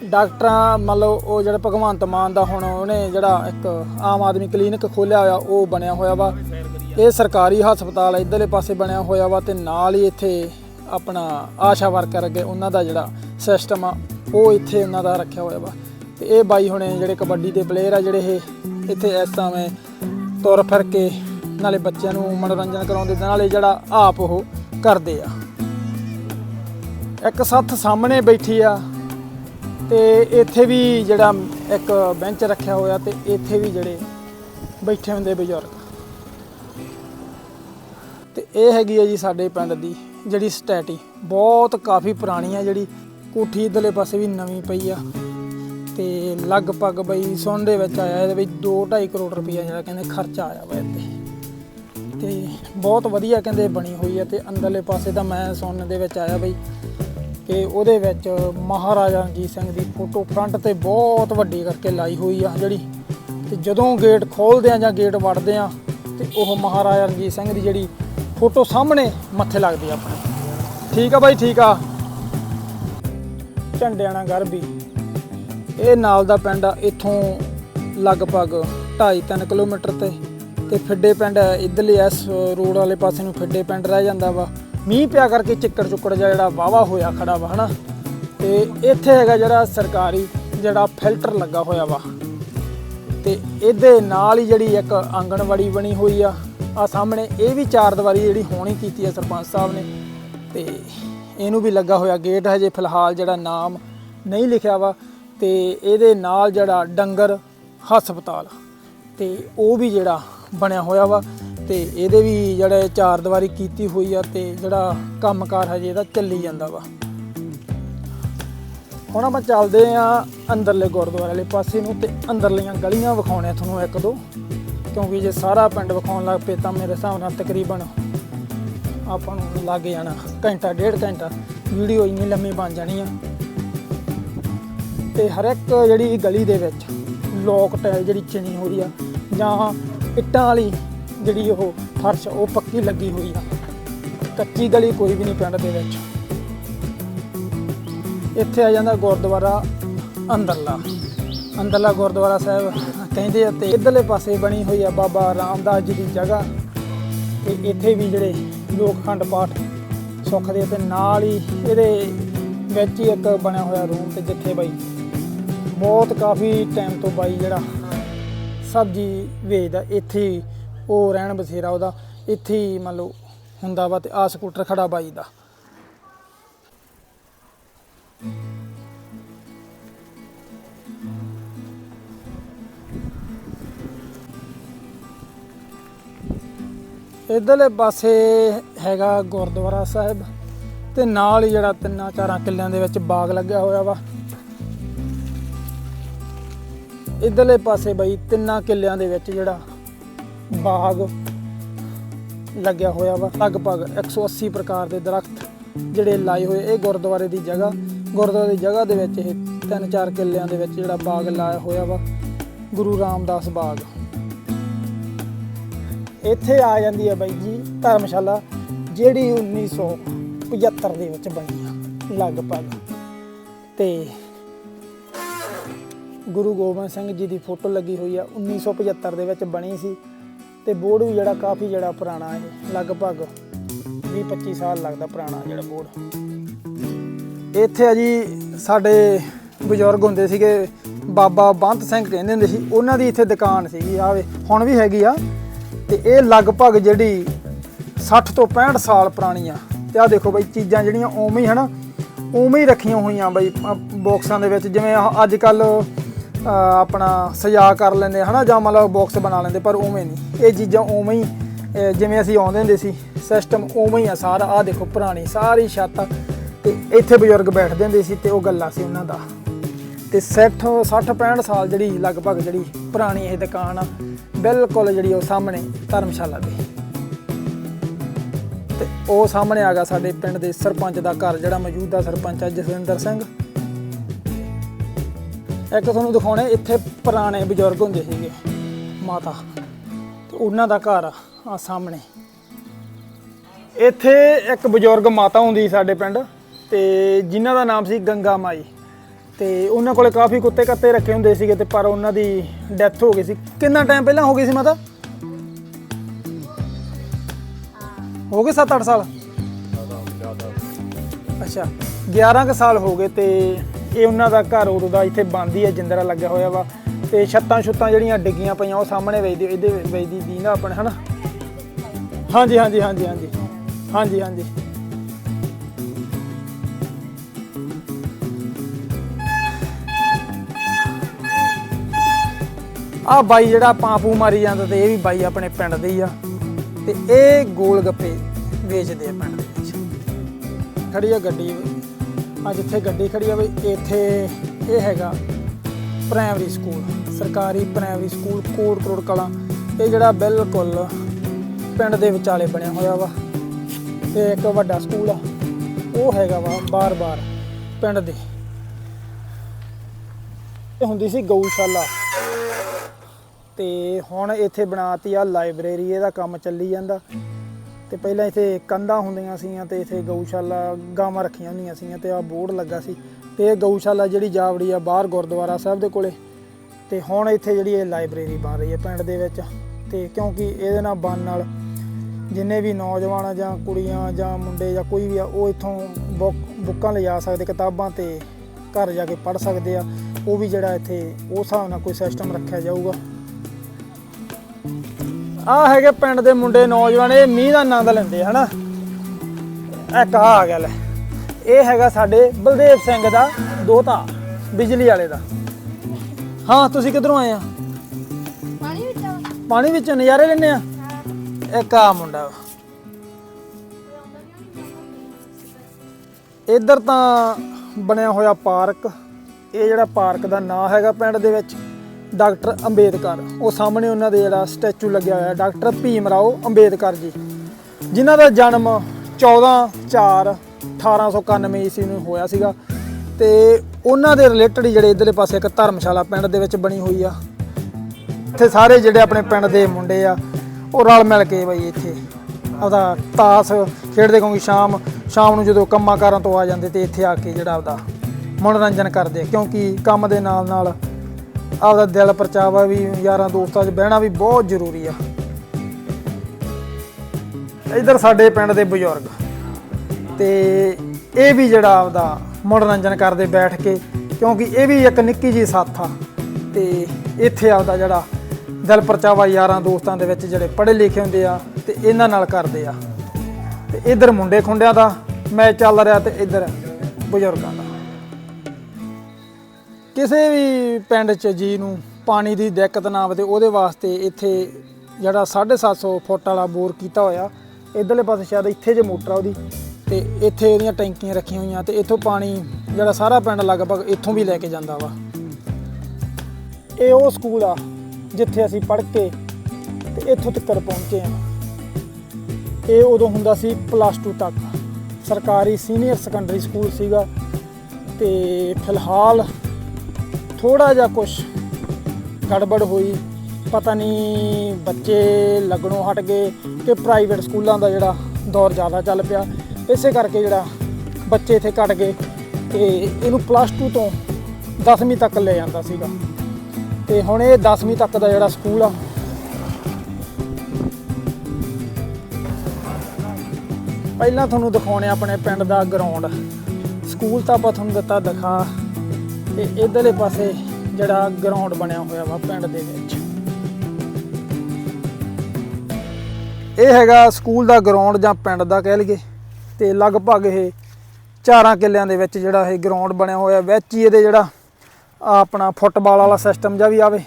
ਡਾਕਟਰਾਂ, ਮੰਨ ਲਓ ਉਹ ਜਿਹੜਾ ਭਗਵੰਤ ਮਾਨ ਦਾ ਹੁਣ ਉਹਨੇ ਜਿਹੜਾ ਇੱਕ ਆਮ ਆਦਮੀ ਕਲੀਨਿਕ ਖੋਲਿਆ ਹੋਇਆ, ਉਹ ਬਣਿਆ ਹੋਇਆ ਵਾ। ਇਹ ਸਰਕਾਰੀ ਹਸਪਤਾਲ ਇਧਰਲੇ ਪਾਸੇ ਬਣਿਆ ਹੋਇਆ ਵਾ ਤੇ ਨਾਲ ਹੀ ਇੱਥੇ ਆਪਣਾ ਆਸ਼ਾ ਵਰਕਰ ਅੱਗੇ ਉਹਨਾਂ ਦਾ ਜਿਹੜਾ ਸਿਸਟਮ ਆ, ਉਹ ਇੱਥੇ ਉਹਨਾਂ ਦਾ ਰੱਖਿਆ ਹੋਇਆ ਵਾ। ਤੇ ਇਹ ਬਾਈ ਹੁਣੇ ਜਿਹੜੇ ਕਬੱਡੀ ਦੇ ਪਲੇਅਰ ਆ ਜਿਹੜੇ ਇਹ, ਇੱਥੇ ਇਸ ਸਮੇਂ ਤੁਰ ਫਿਰ ਕੇ ਨਾਲੇ ਬੱਚਿਆਂ ਨੂੰ ਮਨੋਰੰਜਨ ਕਰਾਉਂਦੇ ਨਾਲੇ ਜਿਹੜਾ ਆਪ ਉਹ ਕਰਦੇ ਆ। ਇੱਕ ਸੱਥ ਸਾਹਮਣੇ ਬੈਠੀ ਆ ਤੇ ਇੱਥੇ ਵੀ ਜਿਹੜਾ ਇੱਕ ਬੈਂਚ ਰੱਖਿਆ ਹੋਇਆ ਤੇ ਇੱਥੇ ਵੀ ਜਿਹੜੇ ਬੈਠੇ ਹੁੰਦੇ ਬਜ਼ੁਰਗ। ਤੇ ਇਹ ਹੈਗੀ ਹੈ ਜੀ ਸਾਡੇ ਪਿੰਡ ਦੀ ਜਿਹੜੀ ਸਟੈਟੀ। ਬਹੁਤ ਕਾਫੀ ਪੁਰਾਣੀ ਆ ਜਿਹੜੀ ਕੋਠੀ ਇਧਰਲੇ ਪਾਸੇ ਵੀ ਨਵੀਂ ਪਈ ਆ। ਤੇ ਲਗਭਗ ਬਈ ਸੁਣ ਦੇ ਵਿੱਚ ਆਇਆ ਇਹਦੇ ਵਿੱਚ 2.5 ਕਰੋੜ ਰੁਪਈਆ ਜਿਹੜਾ ਕਹਿੰਦੇ ਖਰਚਾ ਆਇਆ ਵਾ ਇੱਥੇ। ਤੇ ਬਹੁਤ ਵਧੀਆ ਕਹਿੰਦੇ ਬਣੀ ਹੋਈ ਹੈ ਤੇ ਅੰਦਰਲੇ ਪਾਸੇ ਤਾਂ ਮੈਂ ਸੁਣਨ ਦੇ ਵਿੱਚ ਆਇਆ ਬਈ। ਕਿ ਉਹਦੇ ਵਿੱਚ ਮਹਾਰਾਜਾ ਰਣਜੀਤ ਸਿੰਘ ਦੀ ਫੋਟੋ ਫਰੰਟ ਤੇ ਬਹੁਤ ਵੱਡੀ ਕਰਕੇ ਲਾਈ ਹੋਈ ਆ ਜਿਹੜੀ। ਤੇ ਜਦੋਂ ਗੇਟ ਖੋਲਦੇ ਆ ਜਾਂ ਗੇਟ ਵੜਦੇ ਆ, ਤੇ ਉਹ ਮਹਾਰਾਜਾ ਰਣਜੀਤ ਸਿੰਘ ਦੀ ਜਿਹੜੀ ਫੋਟੋ ਸਾਹਮਣੇ ਮੱਥੇ ਲੱਗਦੀ ਆ ਆਪਣੇ। ਠੀਕ ਆ ਬਾਈ, ਠੀਕ ਆ। ਝੰਡਿਆਣਾ ਗਰਬੀ। ਇਹ ਨਾਲ ਦਾ ਪਿੰਡ ਆ, ਇੱਥੋਂ ਲਗਭਗ 2.5-3 ਕਿਲੋਮੀਟਰ ਤੇ। ਤੇ ਫਿੱਡੇ ਪਿੰਡ ਇਧਰਲੇ ਇਸ ਰੋਡ ਵਾਲੇ ਪਾਸੇ ਨੂੰ ਫਿੱਡੇ ਪਿੰਡ ਰਹਿ ਜਾਂਦਾ ਵਾ। ਮੀਂਹ ਪਿਆ ਕਰਕੇ ਚਿੱਕੜ ਚੁੱਕੜ ਜਿਹਾ ਜਿਹੜਾ ਵਾਵਾ ਹੋਇਆ ਖੜਾ ਵਾ, ਹਨਾ? ਤੇ ਇੱਥੇ ਹੈਗਾ ਜਿਹੜਾ ਸਰਕਾਰੀ ਜਿਹੜਾ ਫਿਲਟਰ ਲੱਗਾ ਹੋਇਆ ਵਾ। ਤੇ ਇਹਦੇ ਨਾਲ ਹੀ ਜਿਹੜੀ ਇੱਕ ਆਂਗਣਵਾੜੀ ਬਣੀ ਹੋਈ ਆ। ਆ ਸਾਹਮਣੇ ਇਹ ਵੀ ਚਾਰ ਦੀਵਾਰੀ ਜਿਹੜੀ ਹੋਣੀ ਕੀਤੀ ਆ ਸਰਪੰਚ ਸਾਹਿਬ ਨੇ। ਤੇ ਇਹਨੂੰ ਵੀ ਲੱਗਾ ਹੋਇਆ ਗੇਟ ਹਜੇ ਫਿਲਹਾਲ ਜਿਹੜਾ ਨਾਮ ਨਹੀਂ ਲਿਖਿਆ ਵਾ। ਤੇ ਇਹਦੇ ਨਾਲ ਜਿਹੜਾ ਡੰਗਰ ਹਸਪਤਾਲ, ਤੇ ਉਹ ਵੀ ਜਿਹੜਾ ਬਣਿਆ ਹੋਇਆ ਵਾ। ਤੇ ਇਹਦੇ ਵੀ ਜਿਹੜੇ ਚਾਰ ਦੀਵਾਰੀ ਕੀਤੀ ਹੋਈ ਆ ਤੇ ਜਿਹੜਾ ਕੰਮਕਾਰ ਹਜੇ ਇਹਦਾ ਚੱਲੀ ਜਾਂਦਾ ਵਾ। ਹੁਣ ਆਪਾਂ ਚੱਲਦੇ ਆ ਅੰਦਰਲੇ ਗੁਰਦੁਆਰੇ ਵਾਲੇ ਪਾਸੇ ਨੂੰ ਤੇ ਅੰਦਰਲੀਆਂ ਗਲੀਆਂ ਵਿਖਾਉਣੇ ਤੁਹਾਨੂੰ ਇੱਕ ਦੋ, ਕਿਉਂਕਿ ਜੇ ਸਾਰਾ ਪਿੰਡ ਵਿਖਾਉਣ ਲੱਗ ਪਏ ਤਾਂ ਮੇਰੇ ਹਿਸਾਬ ਨਾਲ ਤਕਰੀਬਨ ਆਪਾਂ ਨੂੰ ਲੱਗ ਜਾਣਾ ਘੰਟਾ, ਡੇਢ ਘੰਟਾ। ਵੀਡੀਓ ਇੰਨੀ ਲੰਮੀ ਬਣ ਜਾਣੀ ਆ। ਤੇ ਹਰ ਇੱਕ ਜਿਹੜੀ ਗਲੀ ਦੇ ਵਿੱਚ ਲੋਕ ਟਾਇਲ ਜਿਹੜੀ ਚਿਣੀ ਹੋਈ ਆ ਜਾਂ ਇੱਟਾਂ ਵਾਲੀ ਜਿਹੜੀ ਉਹ ਫਰਸ਼, ਉਹ ਪੱਕੀ ਲੱਗੀ ਹੋਈ ਆ। ਕੱਚੀ ਗਲੀ ਕੋਈ ਵੀ ਨਹੀਂ ਪਿੰਡ ਦੇ ਵਿੱਚ। ਇੱਥੇ ਆ ਜਾਂਦਾ ਗੁਰਦੁਆਰਾ ਅੰਦਰਲਾ। ਅੰਦਰਲਾ ਗੁਰਦੁਆਰਾ ਸਾਹਿਬ ਕਹਿੰਦੇ ਆ ਤੇ ਇਧਰਲੇ ਪਾਸੇ ਬਣੀ ਹੋਈ ਆ ਬਾਬਾ ਰਾਮਦਾਸ ਜੀ ਦੀ ਜਗ੍ਹਾ। ਤੇ ਇੱਥੇ ਵੀ ਜਿਹੜੇ ਲੋਕ ਖੰਡ ਪਾਠ ਸੁੱਖਦੇ ਤੇ ਨਾਲ ਹੀ ਇਹਦੇ ਵਿੱਚ ਹੀ ਇੱਕ ਬਣਿਆ ਹੋਇਆ ਰੂਮ ਤੇ ਜਿੱਥੇ ਬਾਈ ਬਹੁਤ ਕਾਫੀ ਟਾਈਮ ਤੋਂ ਬਾਈ ਜਿਹੜਾ ਸਬਜ਼ੀ ਵੇਚਦਾ, ਇੱਥੇ ਉਹ ਰਹਿਣ ਬਸੇਰਾ ਉਹਦਾ। ਇੱਥੇ ਹੀ ਮੰਨ ਲਓ ਹੁੰਦਾ ਵਾ ਤੇ ਆ ਸਕੂਟਰ ਖੜਾ ਬਾਈ ਦਾ। ਇਧਰਲੇ ਪਾਸੇ ਹੈਗਾ ਗੁਰਦੁਆਰਾ ਸਾਹਿਬ ਤੇ ਨਾਲ ਹੀ ਜਿਹੜਾ ਤਿੰਨਾਂ ਚਾਰਾਂ ਕਿੱਲਿਆਂ ਦੇ ਵਿੱਚ ਬਾਗ ਲੱਗਿਆ ਹੋਇਆ ਵਾ। ਇਧਰਲੇ ਪਾਸੇ ਬਈ ਤਿੰਨਾਂ ਕਿੱਲਿਆਂ ਦੇ ਵਿੱਚ ਜਿਹੜਾ ਬਾਗ ਲੱਗਿਆ ਹੋਇਆ ਵਾ। ਲਗਭਗ 180 ਪ੍ਰਕਾਰ ਦੇ ਦਰਖਤ ਜਿਹੜੇ ਲਾਏ ਹੋਏ, ਇਹ ਗੁਰਦੁਆਰੇ ਦੀ ਜਗ੍ਹਾ, ਗੁਰਦੁਆਰੇ ਦੀ ਜਗ੍ਹਾ ਦੇ ਵਿੱਚ ਇਹ ਤਿੰਨ ਚਾਰ ਕਿੱਲਿਆਂ ਦੇ ਵਿੱਚ ਜਿਹੜਾ ਬਾਗ ਲਾਇਆ ਹੋਇਆ ਵਾ, ਗੁਰੂ ਰਾਮਦਾਸ ਬਾਗ। ਇੱਥੇ ਆ ਜਾਂਦੀ ਹੈ ਬਾਈ ਜੀ ਧਰਮਸ਼ਾਲਾ, ਜਿਹੜੀ 1975 ਦੇ ਵਿੱਚ ਬਣੀ ਆ, ਲਗਭਗ। ਤੇ ਗੁਰੂ ਗੋਬਿੰਦ ਸਿੰਘ ਜੀ ਦੀ ਫੋਟੋ ਲੱਗੀ ਹੋਈ ਆ 1975 ਦੇ ਵਿੱਚ ਬਣੀ ਸੀ। ਤੇ ਬੋਰਡ ਵੀ ਜਿਹੜਾ ਕਾਫੀ ਜਿਹੜਾ ਪੁਰਾਣਾ ਹੈ, ਲਗਭਗ 20 25 ਸਾਲ ਲੱਗਦਾ ਪੁਰਾਣਾ ਜਿਹੜਾ ਬੋਰਡ। ਇੱਥੇ ਆ ਜੀ ਸਾਡੇ ਬਜ਼ੁਰਗ ਹੁੰਦੇ ਸੀਗੇ, ਬਾਬਾ ਬੰਤ ਸਿੰਘ ਕਹਿੰਦੇ ਹੁੰਦੇ ਸੀ, ਉਹਨਾਂ ਦੀ ਇੱਥੇ ਦੁਕਾਨ ਸੀਗੀ ਆਵੇ ਹੁਣ ਵੀ ਹੈਗੀ ਆ। ਤੇ ਇਹ ਲਗਭਗ ਜਿਹੜੀ 60 ਤੋਂ 65 ਸਾਲ ਪੁਰਾਣੀ ਆ ਤੇ ਆ ਦੇਖੋ ਬਈ, ਚੀਜ਼ਾਂ ਜਿਹੜੀਆਂ ਉਵੇਂ ਹੀ ਹਨਾ, ਉਵੇਂ ਹੀ ਰੱਖੀਆਂ ਹੋਈਆਂ ਬਈ ਬਾਕਸਾਂ ਦੇ ਵਿੱਚ, ਜਿਵੇਂ ਆਹ ਅੱਜ ਕੱਲ ਆਪਣਾ ਸਜਾ ਕਰ ਲੈਂਦੇ ਆ ਹਨਾ, ਜਾਂ ਮਤਲਬ ਬਾਕਸ ਬਣਾ ਲੈਂਦੇ, ਪਰ ਉਵੇਂ ਨਹੀਂ। ਇਹ ਚੀਜ਼ਾਂ ਉਵੇਂ ਹੀ ਜਿਵੇਂ ਅਸੀਂ ਆਉਂਦੇ ਹੁੰਦੇ ਸੀ ਸਿਸਟਮ ਉਵੇਂ ਹੀ ਆ ਸਾਰਾ। ਆ ਦੇਖੋ ਪੁਰਾਣੀ ਸਾਰੀ ਛੱਤ ਤੇ ਇੱਥੇ ਬਜ਼ੁਰਗ ਬੈਠਦੇ ਹੁੰਦੇ ਸੀ ਤੇ ਉਹ ਗੱਲਾਂ ਸੀ ਉਹਨਾਂ ਦਾ। ਤੇ 60 60 65 ਸਾਲ ਜਿਹੜੀ ਲਗਭਗ ਜਿਹੜੀ ਪੁਰਾਣੀ ਇਹ ਦੁਕਾਨ ਆ, ਬਿਲਕੁਲ ਜਿਹੜੀ ਉਹ ਸਾਹਮਣੇ ਧਰਮਸ਼ਾਲਾ ਦੇ। ਤੇ ਉਹ ਸਾਹਮਣੇ ਆ ਗਿਆ ਸਾਡੇ ਪਿੰਡ ਦੇ ਸਰਪੰਚ ਦਾ ਘਰ, ਜਿਹੜਾ ਮੌਜੂਦਾ ਸਰਪੰਚ ਆ ਜਸਵਿੰਦਰ ਸਿੰਘ। ਇੱਕ ਤੁਹਾਨੂੰ ਦਿਖਾਉਣੇ, ਇੱਥੇ ਪੁਰਾਣੇ ਬਜ਼ੁਰਗ ਹੁੰਦੇ ਸੀਗੇ, ਮਾਤਾ। ਤੇ ਉਹਨਾਂ ਦਾ ਘਰ ਆ ਆ ਸਾਹਮਣੇ। ਇੱਥੇ ਇੱਕ ਬਜ਼ੁਰਗ ਮਾਤਾ ਹੁੰਦੀ ਸੀ ਸਾਡੇ ਪਿੰਡ, ਤੇ ਜਿਨ੍ਹਾਂ ਦਾ ਨਾਮ ਸੀ ਗੰਗਾ ਮਾਈ। ਤੇ ਉਹਨਾਂ ਕੋਲੇ ਕਾਫੀ ਕੁੱਤੇ ਕੱਤੇ ਰੱਖੇ ਹੁੰਦੇ ਸੀਗੇ, ਤੇ ਪਰ ਉਹਨਾਂ ਦੀ ਡੈਥ ਹੋ ਗਈ ਸੀ। ਕਿੰਨਾ ਟਾਈਮ ਪਹਿਲਾਂ ਹੋ ਗਈ ਸੀ ਮਾਤਾ? ਹੋ ਗਏ 7-8 ਸਾਲ? ਅੱਛਾ 11 ਕੁ ਸਾਲ ਹੋ ਗਏ ਤੇ ਇਹ ਉਹਨਾਂ ਦਾ ਘਰ ਉਦੋਂ ਦਾ ਇੱਥੇ ਬੰਦ ਹੀ ਹੈ ਜਿੰਦਰਾ ਲੱਗਿਆ ਹੋਇਆ ਵਾ। ਤੇ ਛੱਤਾਂ ਛੁੱਤਾਂ ਜਿਹੜੀਆਂ ਡਿੱਗੀਆਂ ਪਈਆਂ, ਉਹ ਸਾਹਮਣੇ ਵੇਚਦੇ ਇਹਦੇ ਵੇਚਦੀ ਦੀ ਨਾ ਆਪਣੇ, ਹਨਾ? ਹਾਂਜੀ ਹਾਂਜੀ ਹਾਂਜੀ ਹਾਂਜੀ। ਹਾਂਜੀ ਹਾਂਜੀ। ਆ ਬਾਈ ਜਿਹੜਾ ਪਾਪੂ ਮਾਰੀ ਜਾਂਦਾ ਤੇ ਇਹ ਵੀ ਬਾਈ ਆਪਣੇ ਪਿੰਡ ਦੇ ਹੀ ਆ। ਤੇ ਇਹ ਗੋਲ ਗੱਪੇ ਵੇਚਦੇ ਆ ਪਿੰਡ ਦੇ ਵਿੱਚ। ਖੜੀ ਆ ਗੱਡੀ। ਆ ਜਿੱਥੇ ਗੱਡੀ ਖੜੀ ਆ ਬਈ ਇੱਥੇ ਇਹ ਹੈਗਾ ਪ੍ਰਾਇਮਰੀ ਸਕੂਲ ਸਰਕਾਰੀ ਪ੍ਰਾਇਮਰੀ ਸਕੂਲ ਕੋਟ ਕਰੋੜ ਕਲਾਂ। ਇਹ ਜਿਹੜਾ ਬਿਲਕੁਲ ਪਿੰਡ ਦੇ ਵਿਚਾਲੇ ਬਣਿਆ ਹੋਇਆ ਵਾ, ਤੇ ਇੱਕ ਵੱਡਾ ਸਕੂਲ ਆ। ਉਹ ਹੈਗਾ ਵਾ ਬਾਰ-ਬਾਰ ਪਿੰਡ ਦੇ। ਇਹ ਹੁੰਦੀ ਸੀ ਗਊਸ਼ਾਲਾ। ਤੇ ਹੁਣ ਇੱਥੇ ਬਣਾਤੀ ਆ ਲਾਇਬ੍ਰੇਰੀ ਇਹਦਾ ਕੰਮ ਚੱਲੀ ਜਾਂਦਾ। ਤੇ ਪਹਿਲਾਂ ਇੱਥੇ ਕੰਧਾਂ ਹੁੰਦੀਆਂ ਸੀਆਂ ਤੇ ਇੱਥੇ ਗਊਸ਼ਾਲਾ ਗਾਵਾਂ ਰੱਖੀਆਂ ਹੁੰਦੀਆਂ ਸੀਆਂ ਤੇ ਆ ਬੋਰਡ ਲੱਗਾ ਸੀ ਤੇ ਇਹ ਗਊਸ਼ਾਲਾ ਜਿਹੜੀ ਜਾਵੜੀ ਆ ਬਾਹਰ ਗੁਰਦੁਆਰਾ ਸਾਹਿਬ ਦੇ ਕੋਲੇ ਤੇ ਹੁਣ ਇੱਥੇ ਜਿਹੜੀ ਇਹ ਲਾਇਬ੍ਰੇਰੀ ਬਣ ਰਹੀ ਹੈ ਪਿੰਡ ਦੇ ਵਿੱਚ ਤੇ ਕਿਉਂਕਿ ਇਹਦੇ ਨਾਲ ਬਣ ਨਾਲ ਜਿੰਨੇ ਵੀ ਨੌਜਵਾਨ ਆ ਜਾਂ ਕੁੜੀਆਂ ਜਾਂ ਮੁੰਡੇ ਜਾਂ ਕੋਈ ਵੀ ਆ, ਉਹ ਇੱਥੋਂ ਬੁੱਕ, ਬੁੱਕਾਂ ਲਿਜਾ ਸਕਦੇ, ਕਿਤਾਬਾਂ ਤੇ ਘਰ ਜਾ ਕੇ ਪੜ੍ਹ ਸਕਦੇ ਆ, ਉਹ ਵੀ ਜਿਹੜਾ ਇੱਥੇ ਉਸ ਹਿਸਾਬ ਨਾਲ ਕੋਈ ਸਿਸਟਮ ਰੱਖਿਆ ਜਾਊਗਾ। ਆ ਹੈਗੇ ਪਿੰਡ ਦੇ ਮੁੰਡੇ ਨੌਜਵਾਨ ਇਹ ਮੀਂਹ ਦਾ ਆਨੰਦ ਲੈਂਦੇ ਹਨਾ? ਇੱਕ ਆਹ ਆ ਗਿਆ ਲੈ ਇਹ ਹੈਗਾ ਸਾਡੇ ਬਲਦੇਵ ਸਿੰਘ ਦਾ ਦੋਤਾ ਬਿਜਲੀ ਵਾਲੇ ਦਾ। ਹਾਂ ਤੁਸੀਂ ਕਿੱਧਰੋਂ ਆਏ ਆ? ਪਾਣੀ ਵਿੱਚ? ਪਾਣੀ ਵਿੱਚ ਨਜ਼ਾਰੇ ਲੈਣੇ ਆ? ਇੱਕ ਆ ਮੁੰਡਾ। ਵਾ। ਇੱਧਰ ਤਾਂ ਬਣਿਆ ਹੋਇਆ ਪਾਰਕ ਇਹ ਜਿਹੜਾ ਪਾਰਕ ਦਾ ਨਾਂ ਹੈਗਾ ਪਿੰਡ ਦੇ ਵਿੱਚ। ਡਾਕਟਰ ਅੰਬੇਦਕਰ। ਉਹ ਸਾਹਮਣੇ ਉਹਨਾਂ ਦੇ ਜਿਹੜਾ ਸਟੈਚੂ ਲੱਗਿਆ ਹੋਇਆ, ਡਾਕਟਰ ਭੀਮ ਰਾਓ ਅੰਬੇਦਕਰ ਜੀ। ਜਿਨ੍ਹਾਂ ਦਾ ਜਨਮ 14 4 1891 ਈਸਵੀ ਨੂੰ ਹੋਇਆ ਸੀਗਾ। ਤੇ ਉਹਨਾਂ ਦੇ ਰਿਲੇਟਡ ਜਿਹੜੇ ਇਧਰਲੇ ਪਾਸੇ ਇੱਕ ਧਰਮਸ਼ਾਲਾ ਪਿੰਡ ਦੇ ਵਿੱਚ ਬਣੀ ਹੋਈ ਆ। ਇੱਥੇ ਸਾਰੇ ਜਿਹੜੇ ਆਪਣੇ ਪਿੰਡ ਦੇ ਮੁੰਡੇ ਆ, ਉਹ ਰਲ ਮਿਲ ਕੇ ਬਈ ਇੱਥੇ ਆਪਦਾ ਤਾਸ ਖੇਡਦੇ ਕਿਉਂਕਿ ਸ਼ਾਮ ਸ਼ਾਮ ਨੂੰ ਜਦੋਂ ਕੰਮਾਂ ਕਾਰਾਂ ਤੋਂ ਆ ਜਾਂਦੇ ਤੇ ਇੱਥੇ ਆ ਕੇ ਜਿਹੜਾ ਆਪਦਾ ਮਨੋਰੰਜਨ ਕਰਦੇ ਕਿਉਂਕਿ ਕੰਮ ਦੇ ਨਾਲ ਨਾਲ ਆਪਦਾ ਦਿਲ ਪਰਚਾਵਾ ਵੀ, ਯਾਰਾਂ ਦੋਸਤਾਂ 'ਚ ਬਹਿਣਾ ਵੀ ਬਹੁਤ ਜ਼ਰੂਰੀ ਆ। ਇਧਰ ਸਾਡੇ ਪਿੰਡ ਦੇ ਬਜ਼ੁਰਗ ਤੇ ਇਹ ਵੀ ਜਿਹੜਾ ਆਪਦਾ ਮਨੋਰੰਜਨ ਕਰਦੇ ਬੈਠ ਕੇ, ਕਿਉਂਕਿ ਇਹ ਵੀ ਇੱਕ ਨਿੱਕੀ ਜੀ ਸਾਥ ਆ ਤੇ ਇੱਥੇ ਆਪਦਾ ਜਿਹੜਾ ਦਿਲ ਪਰਚਾਵਾ ਯਾਰਾਂ ਦੋਸਤਾਂ ਦੇ ਵਿੱਚ ਜਿਹੜੇ ਪੜ੍ਹੇ ਲਿਖੇ ਹੁੰਦੇ ਆ ਤੇ ਇਹਨਾਂ ਨਾਲ ਕਰਦੇ ਆ। ਤੇ ਇਧਰ ਮੁੰਡੇ ਖੁੰਡਿਆਂ ਦਾ ਮੈਚ ਚੱਲ ਰਿਹਾ ਤੇ ਇਧਰ ਬਜ਼ੁਰਗਾਂ ਦਾ। ਕਿਸੇ ਵੀ ਪਿੰਡ 'ਚ ਜੀ ਨੂੰ ਪਾਣੀ ਦੀ ਦਿੱਕਤ ਨਾ ਆਵੇ ਤੇ ਉਹਦੇ ਵਾਸਤੇ ਇੱਥੇ ਜਿਹੜਾ 750 ਫੁੱਟ ਵਾਲਾ ਬੋਰ ਕੀਤਾ ਹੋਇਆ, ਇਧਰਲੇ ਪਾਸੇ ਸ਼ਾਇਦ ਇੱਥੇ ਜੇ ਮੋਟਰ ਆ ਉਹਦੀ, ਤੇ ਇੱਥੇ ਉਹਦੀਆਂ ਟੈਂਕੀਆਂ ਰੱਖੀਆਂ ਹੋਈਆਂ ਤੇ ਇੱਥੋਂ ਪਾਣੀ ਜਿਹੜਾ ਸਾਰਾ ਪਿੰਡ ਲਗਭਗ ਇੱਥੋਂ ਵੀ ਲੈ ਕੇ ਜਾਂਦਾ ਵਾ। ਇਹ ਉਹ ਸਕੂਲ ਆ ਜਿੱਥੇ ਅਸੀਂ ਪੜ੍ਹ ਕੇ ਤੇ ਇੱਥੋਂ ਤੱਕ ਪਹੁੰਚੇ ਆ ਇਹ ਉਦੋਂ ਹੁੰਦਾ ਸੀ ਪਲੱਸ 2 ਤੱਕ। ਸਰਕਾਰੀ ਸੀਨੀਅਰ ਸੈਕੰਡਰੀ ਸਕੂਲ ਸੀਗਾ ਤੇ ਫਿਲਹਾਲ ਥੋੜਾ ਜਿਹਾ ਕੁਝ ਗੜਬੜ ਹੋਈ, ਪਤਾ ਨਹੀਂ ਬੱਚੇ ਲੱਗਣੋਂ ਹਟ ਗਏ ਕਿ ਪ੍ਰਾਈਵੇਟ ਸਕੂਲਾਂ ਦਾ ਜਿਹੜਾ ਦੌਰ ਜ਼ਿਆਦਾ ਚੱਲ ਪਿਆ। ਇਸੇ ਕਰਕੇ ਜਿਹੜਾ ਬੱਚੇ ਇੱਥੇ ਘਟ ਗਏ ਤੇ ਇਹਨੂੰ ਪਲੱਸ 2 ਤੋਂ 10ਵੀਂ ਤੱਕ ਲੈ ਜਾਂਦਾ ਸੀਗਾ। ਤੇ ਹੁਣ ਇਹ 10ਵੀਂ ਤੱਕ ਦਾ ਜਿਹੜਾ ਸਕੂਲ ਆ, ਪਹਿਲਾਂ ਤੁਹਾਨੂੰ ਦਿਖਾਉਣੇ ਆਪਣੇ ਪਿੰਡ ਦਾ ਗਰਾਊਂਡ ਸਕੂਲ ਤਾਂ ਆਪਾਂ ਤੁਹਾਨੂੰ ਦਿੱਤਾ ਦਿਖਾ ਤੇ ਇਧਰਲੇ ਪਾਸੇ ਜਿਹੜਾ ਗਰਾਊਂਡ ਬਣਿਆ ਹੋਇਆ ਵਾ ਪਿੰਡ ਦੇ ਵਿੱਚ। ਇਹ ਹੈਗਾ ਸਕੂਲ ਦਾ ਗਰਾਊਂਡ ਜਾਂ ਪਿੰਡ ਦਾ ਕਹਿ ਲਈਏ। ਤੇ ਲਗਭਗ ਇਹ ਚਾਰਾਂ ਕਿੱਲਿਆਂ ਦੇ ਵਿੱਚ ਜਿਹੜਾ ਇਹ ਗਰਾਊਂਡ ਬਣਿਆ ਹੋਇਆ, ਵਿੱਚ ਹੀ ਇਹਦੇ ਜਿਹੜਾ ਆਪਣਾ ਫੁੱਟਬਾਲ ਵਾਲਾ ਸਿਸਟਮ ਜਾਂ ਵੀ ਆਵੇ,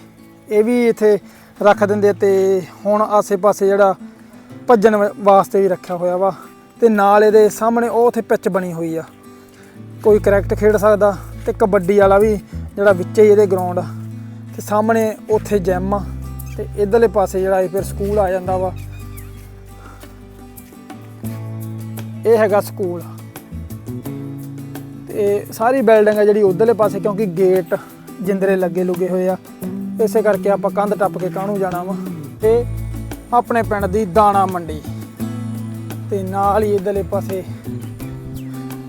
ਇਹ ਵੀ ਇੱਥੇ ਰੱਖ ਦਿੰਦੇ ਤੇ ਹੁਣ ਆਸੇ-ਪਾਸੇ ਜਿਹੜਾ ਭੱਜਣ ਵਾ- ਵਾਸਤੇ ਵੀ ਰੱਖਿਆ ਹੋਇਆ ਵਾ। ਤੇ ਨਾਲ ਇਹਦੇ ਸਾਹਮਣੇ ਉਹ ਉੱਥੇ ਪਿੱਚ ਬਣੀ ਹੋਈ ਆ। ਕੋਈ ਕ੍ਰਿਕਟ ਖੇਡ ਸਕਦਾ। ਤੇ ਕਬੱਡੀ ਵਾਲਾ ਵੀ ਜਿਹੜਾ ਵਿੱਚੇ ਹੀ ਇਹਦੇ ਗਰਾਊਂਡ ਆ। ਤੇ ਸਾਹਮਣੇ ਉੱਥੇ ਜਿਮ ਆ ਤੇ ਇਧਰਲੇ ਪਾਸੇ ਜਿਹੜਾ ਇਹ ਫਿਰ ਸਕੂਲ ਆ ਜਾਂਦਾ ਵਾ। ਇਹ ਹੈਗਾ ਸਕੂਲ ਤੇ ਸਾਰੀ ਬਿਲਡਿੰਗ ਆ ਜਿਹੜੀ ਉਧਰਲੇ ਪਾਸੇ ਕਿਉਂਕਿ ਗੇਟ ਜਿੰਦਰੇ ਲੱਗੇ ਲੁਗੇ ਹੋਏ ਆ। ਇਸੇ ਕਰਕੇ ਆਪਾਂ ਕੰਧ ਟੱਪ ਕੇ ਕਾਹਨੂੰ ਜਾਣਾ ਵਾ? ਤੇ ਆਪਣੇ ਪਿੰਡ ਦੀ ਦਾਣਾ ਮੰਡੀ। ਤੇ ਨਾਲ ਹੀ ਇਧਰਲੇ ਪਾਸੇ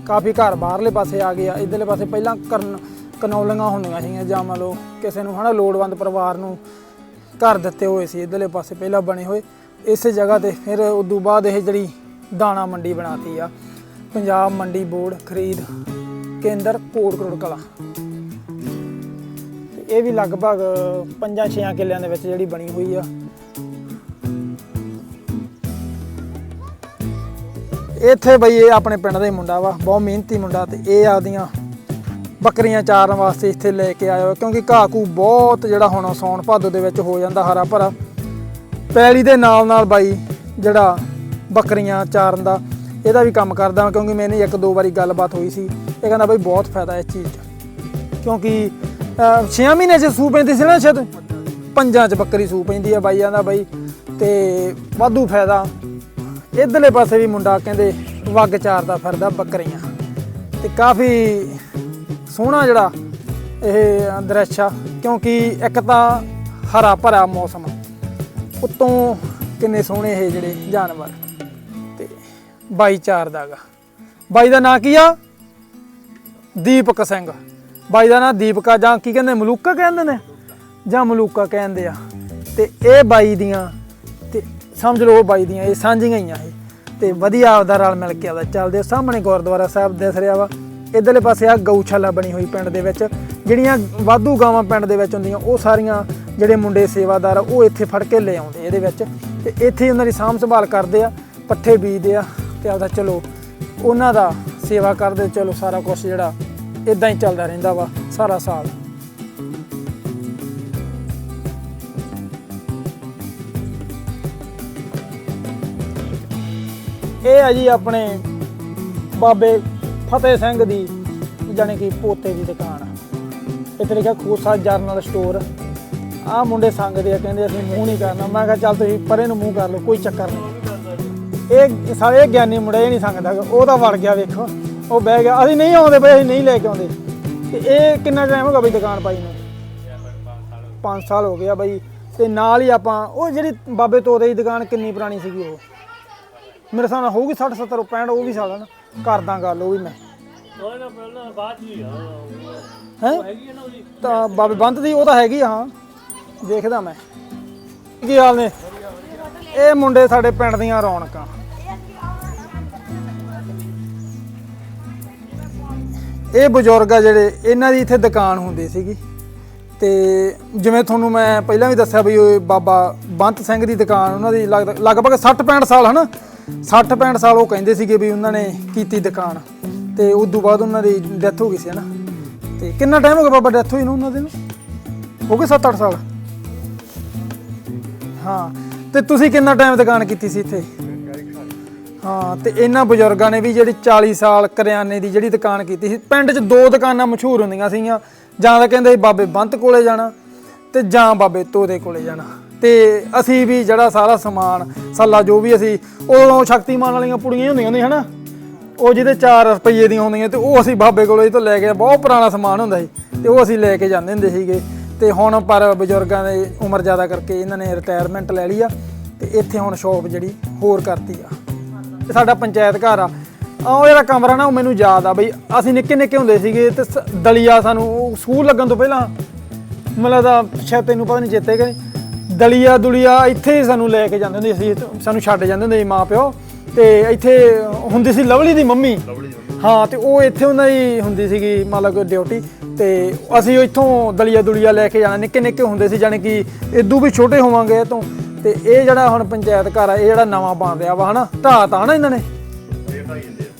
ਕਾਫੀ ਘਰ ਬਾਹਰਲੇ ਪਾਸੇ ਆ ਗਏ ਆ, ਇਧਰਲੇ ਪਾਸੇ ਪਹਿਲਾਂ ਕਰਨ ਕਨੌਲੀਆਂ ਹੁੰਦੀਆਂ ਸੀਗੀਆਂ ਜਾਂ ਮੰਨ ਲਓ ਕਿਸੇ ਨੂੰ ਹਨਾ ਲੋੜਵੰਦ ਪਰਿਵਾਰ ਨੂੰ ਘਰ ਦਿੱਤੇ ਹੋਏ ਸੀ, ਇਧਰਲੇ ਪਾਸੇ ਪਹਿਲਾਂ ਬਣੇ ਹੋਏ। ਇਸੇ ਜਗ੍ਹਾ ਤੇ ਫਿਰ ਉਦੋਂ ਬਾਅਦ ਇਹ ਜਿਹੜੀ ਦਾਣਾ ਮੰਡੀ ਬਣਾਤੀ ਆ, ਪੰਜਾਬ ਮੰਡੀ ਬੋਰਡ ਖਰੀਦ ਕੇਂਦਰ ਕੋਟ ਕਰੋੜ ਕਲਾ। ਇਹ ਵੀ ਲਗਭਗ 5-6 ਕਿੱਲਿਆਂ ਦੇ ਵਿੱਚ ਜਿਹੜੀ ਬਣੀ ਹੋਈ ਆ। ਇੱਥੇ ਬਈ ਇਹ ਆਪਣੇ ਪਿੰਡ ਦਾ ਹੀ ਮੁੰਡਾ ਵਾ, ਬਹੁਤ ਮਿਹਨਤੀ ਮੁੰਡਾ ਤੇ ਇਹ ਆਪਦੀਆਂ ਬੱਕਰੀਆਂ ਚਾਰਨ ਵਾਸਤੇ ਇੱਥੇ ਲੈ ਕੇ ਆਇਆ ਕਿਉਂਕਿ ਘਾਹ ਘੂ ਬਹੁਤ ਜਿਹੜਾ ਹੁਣ ਸੌਣ ਭਾਦੋ ਦੇ ਵਿੱਚ ਹੋ ਜਾਂਦਾ ਹਰਾ ਭਰਾ। ਪੈਲੀ ਦੇ ਨਾਲ ਨਾਲ ਬਾਈ ਜਿਹੜਾ ਬੱਕਰੀਆਂ ਚਾਰਨ ਦਾ, ਇਹਦਾ ਵੀ ਕੰਮ ਕਰਦਾ ਕਿਉਂਕਿ ਮੈਨੇ ਇੱਕ ਦੋ ਵਾਰੀ ਗੱਲਬਾਤ ਹੋਈ ਸੀ, ਇਹ ਕਹਿੰਦਾ ਬਾਈ ਬਹੁਤ ਫਾਇਦਾ ਇਸ ਚੀਜ਼ 'ਚ। ਕਿਉਂਕਿ 6 ਮਹੀਨੇ 'ਚ ਸੂ ਪੈਂਦੀ ਸੀ ਨਾ ਸ਼ਾਇਦ? ਪੰਜਾਂ 'ਚ ਬੱਕਰੀ ਸੂ ਪੈਂਦੀ ਆ ਬਾਈ ਆਂਦਾ ਬਾਈ, ਤੇ ਵਾਧੂ ਫਾਇਦਾ। ਇਧਰਲੇ ਪਾਸੇ ਵੀ ਮੁੰਡਾ ਕਹਿੰਦੇ ਵੱਗ ਚਾਰਦਾ ਫਿਰਦਾ ਬੱਕਰੀਆਂ। ਤੇ ਕਾਫੀ ਸੋਹਣਾ ਜਿਹੜਾ ਇਹ ਦ੍ਰਿਸ਼ ਆ, ਕਿਉਂਕਿ ਇੱਕ ਤਾਂ ਹਰਾ ਭਰਾ ਮੌਸਮ ਉਤੋਂ ਕਿੰਨੇ ਸੋਹਣੇ ਇਹ ਜਿਹੜੇ ਜਾਨਵਰ ਤੇ ਬਾਈ ਚਾਰ ਦਾਗਾ ਬਾਈ ਦਾ ਨਾਂ ਕੀ ਆ? ਦੀਪਕ ਸਿੰਘ। ਬਾਈ ਦਾ ਨਾਂ ਦੀਪਕਾ ਜਾਂ ਕੀ ਕਹਿੰਦੇ, ਮਲੂਕਾ ਕਹਿੰਦੇ ਨੇ? ਜਾਂ ਮਲੂਕਾ ਕਹਿੰਦੇ ਆ। ਤੇ ਇਹ ਬਾਈ ਦੀਆਂ ਸਮਝ ਲਓ ਉਹ ਬਾਈ ਦੀਆਂ, ਇਹ ਸਾਂਝੀਆਂ ਹੀ ਆ ਇਹ। ਤੇ ਵਧੀਆ ਆਪਦਾ ਰਲ ਮਿਲ ਕੇ ਆਪਦਾ ਚੱਲਦੇ ਆ। ਸਾਹਮਣੇ ਗੁਰਦੁਆਰਾ ਸਾਹਿਬ ਦਿਸ ਰਿਹਾ ਵਾ। ਇਧਰਲੇ ਪਾਸੇ ਆ ਗਊਸ਼ਾਲਾ ਬਣੀ ਹੋਈ ਪਿੰਡ ਦੇ ਵਿੱਚ। ਜਿਹੜੀਆਂ ਵਾਧੂ ਗਾਵਾਂ ਪਿੰਡ ਦੇ ਵਿੱਚ ਹੁੰਦੀਆਂ, ਉਹ ਸਾਰੀਆਂ ਜਿਹੜੇ ਮੁੰਡੇ ਸੇਵਾਦਾਰ ਆ, ਉਹ ਇੱਥੇ ਫੜ ਕੇ ਲੈ ਆਉਂਦੇ ਇਹਦੇ ਵਿੱਚ। ਤੇ ਇੱਥੇ ਉਹਨਾਂ ਦੀ ਸਾਂਭ ਸੰਭਾਲ ਕਰਦੇ ਆ, ਪੱਠੇ ਬੀਜਦੇ ਆ ਤੇ ਆਪਦਾ ਚਲੋ ਉਹਨਾਂ ਦਾ ਸੇਵਾ ਕਰਦੇ, ਚਲੋ ਸਾਰਾ ਕੁਝ ਜਿਹੜਾ ਇਦਾਂ ਹੀ ਚੱਲਦਾ ਰਹਿੰਦਾ ਵਾ ਸਾਰਾ ਸਾਲ। ਇਹ ਆ ਜੀ ਆਪਣੇ ਬਾਬੇ ਫਤਿਹ ਸਿੰਘ ਦੀ, ਜਾਣੀ ਕਿ ਪੋਤੇ ਦੀ ਦੁਕਾਨ। ਇੱਥੇ ਲਿਖਿਆ ਖੋਸਾ ਜਰਨਲ ਸਟੋਰ। ਆਹ ਮੁੰਡੇ ਸੰਗਦੇ ਆ, ਕਹਿੰਦੇ ਅਸੀਂ ਮੂੰਹ ਨਹੀਂ ਕਰਨਾ। ਮੈਂ ਕਿਹਾ, ਚੱਲ ਤੁਸੀਂ ਪਰੇ ਨੂੰ ਮੂੰਹ ਕਰ ਲਓ, ਕੋਈ ਚੱਕਰ ਨਹੀਂ। ਇਹ ਸਾਰੇ ਗਿਆਨੀ ਮੁੰਡੇ ਇਹ ਨਹੀਂ ਸੰਗਦਾ ਉਹ ਤਾਂ ਵੜ ਗਿਆ, ਵੇਖੋ। ਉਹ ਬਹਿ ਗਿਆ। ਅਸੀਂ ਨਹੀਂ ਆਉਂਦੇ ਬਈ, ਅਸੀਂ ਨਹੀਂ ਲੈ ਕੇ ਆਉਂਦੇ। ਤੇ ਇਹ ਕਿੰਨਾ ਟਾਈਮ ਹੋ ਗਿਆ ਬਈ ਦੁਕਾਨ ਪਾਈ ਨੂੰ? 5 ਸਾਲ ਹੋ ਗਿਆ ਬਈ। ਤੇ ਨਾਲ ਹੀ ਆਪਾਂ, ਉਹ ਜਿਹੜੀ ਬਾਬੇ ਤੋਤੇ ਦੀ ਦੁਕਾਨ ਕਿੰਨੀ ਪੁਰਾਣੀ ਸੀਗੀ ਉਹ? ਮੇਰੇ ਹਿਸਾਬ ਨਾਲ ਹੋਊਗੀ 60 70 65 ਉਹ ਵੀ ਸਾਲ ਨਾ ਕਰਦਾ ਗੱਲ ਉਹ ਵੀ ਮੈਂ। ਉਹ ਨਾ ਪਹਿਲਾਂ ਬਾਅਦ ਹੀ ਆ। ਹੈ? ਹੈਗੀ ਆ ਨਾ ਉਹਦੀ। ਤਾਂ ਬਾਬੇ ਬੰਦ ਦੀ ਉਹ ਤਾਂ ਹੈਗੀ ਆ, ਹਾਂ। ਦੇਖਦਾ ਮੈਂ। ਕੀ ਹਾਲ ਨੇ? ਇਹ ਮੁੰਡੇ ਸਾਡੇ ਪਿੰਡ ਦੀਆਂ ਰੌਣਕਾਂ। ਇਹ ਬਜ਼ੁਰਗ ਆ ਜਿਹੜੇ ਇਹਨਾਂ ਦੀ ਇੱਥੇ ਦੁਕਾਨ ਹੁੰਦੀ ਸੀਗੀ। ਤੇ ਜਿਵੇਂ ਤੁਹਾਨੂੰ ਮੈਂ ਪਹਿਲਾਂ ਵੀ ਦੱਸਿਆ ਵੀ ਉਹ ਬਾਬਾ ਬੰਤ ਸਿੰਘ ਦੀ ਦੁਕਾਨ ਉਹਨਾਂ ਦੀ ਲਗਭਗ 60 65 ਸਾਲ ਹਨਾ? 60 65 ਸਾਲ ਉਹ ਕਹਿੰਦੇ ਸੀਗੇ ਵੀ ਉਹਨਾਂ ਨੇ ਕੀਤੀ ਦੁਕਾਨ ਤੇ ਉਸ ਤੋਂ ਬਾਅਦ ਉਹਨਾਂ ਦੀ ਡੈਥ ਹੋ ਗਈ ਸੀ ਹਨਾ ਤੇ ਕਿੰਨਾ ਟਾਈਮ ਹੋ ਗਿਆ ਬਾਬਾ ਡੈਥ ਹੋਈ ਨੂੰ ਉਹਨਾਂ ਦੇ ਨੂੰ? ਹੋ ਗਏ 7-8 ਸਾਲ। ਹਾਂ, ਤੇ ਤੁਸੀਂ ਕਿੰਨਾ ਟਾਈਮ ਦੁਕਾਨ ਕੀਤੀ ਸੀ ਇੱਥੇ? ਹਾਂ, ਤੇ ਇਹਨਾਂ ਬਜ਼ੁਰਗਾਂ ਨੇ ਵੀ ਜਿਹੜੀ 40 ਸਾਲ ਕਰਿਆਨੇ ਦੀ ਜਿਹੜੀ ਦੁਕਾਨ ਕੀਤੀ ਸੀ, ਪਿੰਡ 'ਚ ਦੋ ਦੁਕਾਨਾਂ ਮਸ਼ਹੂਰ ਹੁੰਦੀਆਂ ਸੀਗੀਆਂ, ਜਾਂ ਤਾਂ ਕਹਿੰਦੇ ਸੀ ਬਾਬੇ ਬੰਤ ਕੋਲੇ ਜਾਣਾ ਤੇ ਜਾਂ ਬਾਬੇ ਤੋਦੇ ਕੋਲੇ ਜਾਣਾ। ਤੇ ਅਸੀਂ ਵੀ ਜਿਹੜਾ ਸਾਰਾ ਸਮਾਨ, ਸੱਲਾ ਜੋ ਵੀ ਅਸੀਂ, ਉਦੋਂ ਸ਼ਕਤੀਮਾਨ ਵਾਲੀਆਂ ਪੁੜੀਆਂ ਹੀ ਹੁੰਦੀਆਂ ਨੇ, ਹਨਾ? ਉਹ ਜਿਹਦੇ 4 ਰੁਪਏ ਦੀਆਂ ਹੁੰਦੀਆਂ ਤੇ ਉਹ ਅਸੀਂ ਬਾਬੇ ਕੋਲੋਂ ਹੀ ਤੋਂ ਲੈ ਕੇ, ਬਹੁਤ ਪੁਰਾਣਾ ਸਮਾਨ ਹੁੰਦਾ ਸੀ, ਤੇ ਉਹ ਅਸੀਂ ਲੈ ਕੇ ਜਾਂਦੇ ਹੁੰਦੇ ਸੀਗੇ। ਤੇ ਹੁਣ ਪਰ ਬਜ਼ੁਰਗਾਂ ਦੇ ਉਮਰ ਜ਼ਿਆਦਾ ਕਰਕੇ ਇਹਨਾਂ ਨੇ ਰਿਟਾਇਰਮੈਂਟ ਲੈ ਲਈ ਆ, ਤੇ ਇੱਥੇ ਹੁਣ ਸ਼ੋਪ ਜਿਹੜੀ ਹੋਰ ਕਰਤੀ ਆ। ਤੇ ਸਾਡਾ ਪੰਚਾਇਤ ਘਰ ਆ। ਆ ਉਹ ਜਿਹੜਾ ਕਮਰਾ ਨਾ, ਉਹ ਮੈਨੂੰ ਯਾਦ ਆ ਬਈ, ਅਸੀਂ ਨਿੱਕੇ ਨਿੱਕੇ ਹੁੰਦੇ ਸੀਗੇ ਤੇ ਸ- ਦਲੀਆ ਸਾਨੂੰ, ਉਹ ਸਕੂਲ ਲੱਗਣ ਤੋਂ ਪਹਿਲਾਂ, ਮਤਲਬ ਦਾ ਸ਼ਾਇਦ ਤੈਨੂੰ ਪਤਾ ਨਹੀਂ ਚੇਤੇ ਕਿ ਨਹੀਂ। ਦਲੀਆ ਦੁਲੀਆ ਇੱਥੇ ਹੀ ਸਾਨੂੰ ਲੈ ਕੇ ਜਾਂਦੇ ਹੁੰਦੇ ਸੀ ਸਾਨੂੰ ਛੱਡ ਜਾਂਦੇ ਹੁੰਦੇ ਸੀ ਮਾਂ ਪਿਓ ਤੇ ਇੱਥੇ ਹੁੰਦੀ ਸੀ ਲਵਲੀ ਦੀ ਮੰਮੀ। ਹਾਂ ਤੇ ਉਹ ਇੱਥੇ ਉਹਨਾਂ ਦੀ ਹੁੰਦੀ ਸੀਗੀ ਮਤਲਬ ਡਿਊਟੀ। ਤੇ ਅਸੀਂ ਇੱਥੋਂ ਦਲੀਆ ਦੁਲੀਆ ਲੈ ਕੇ ਜਾਣਾ ਨਿੱਕੇ ਨਿੱਕੇ ਹੁੰਦੇ ਸੀ ਜਾਣੀ ਕਿ ਇਦੋਂ ਵੀ ਛੋਟੇ ਹੋਵਾਂਗੇ ਇਹ ਤੋਂ। ਤੇ ਇਹ ਜਿਹੜਾ ਹੁਣ ਪੰਚਾਇਤ ਘਰ ਆ ਇਹ ਜਿਹੜਾ ਨਵਾਂ ਬਣ ਰਿਹਾ ਵਾ ਹਨਾ? ਢਾਹ ਤਾਂ ਨਾ ਇਹਨਾਂ ਨੇ?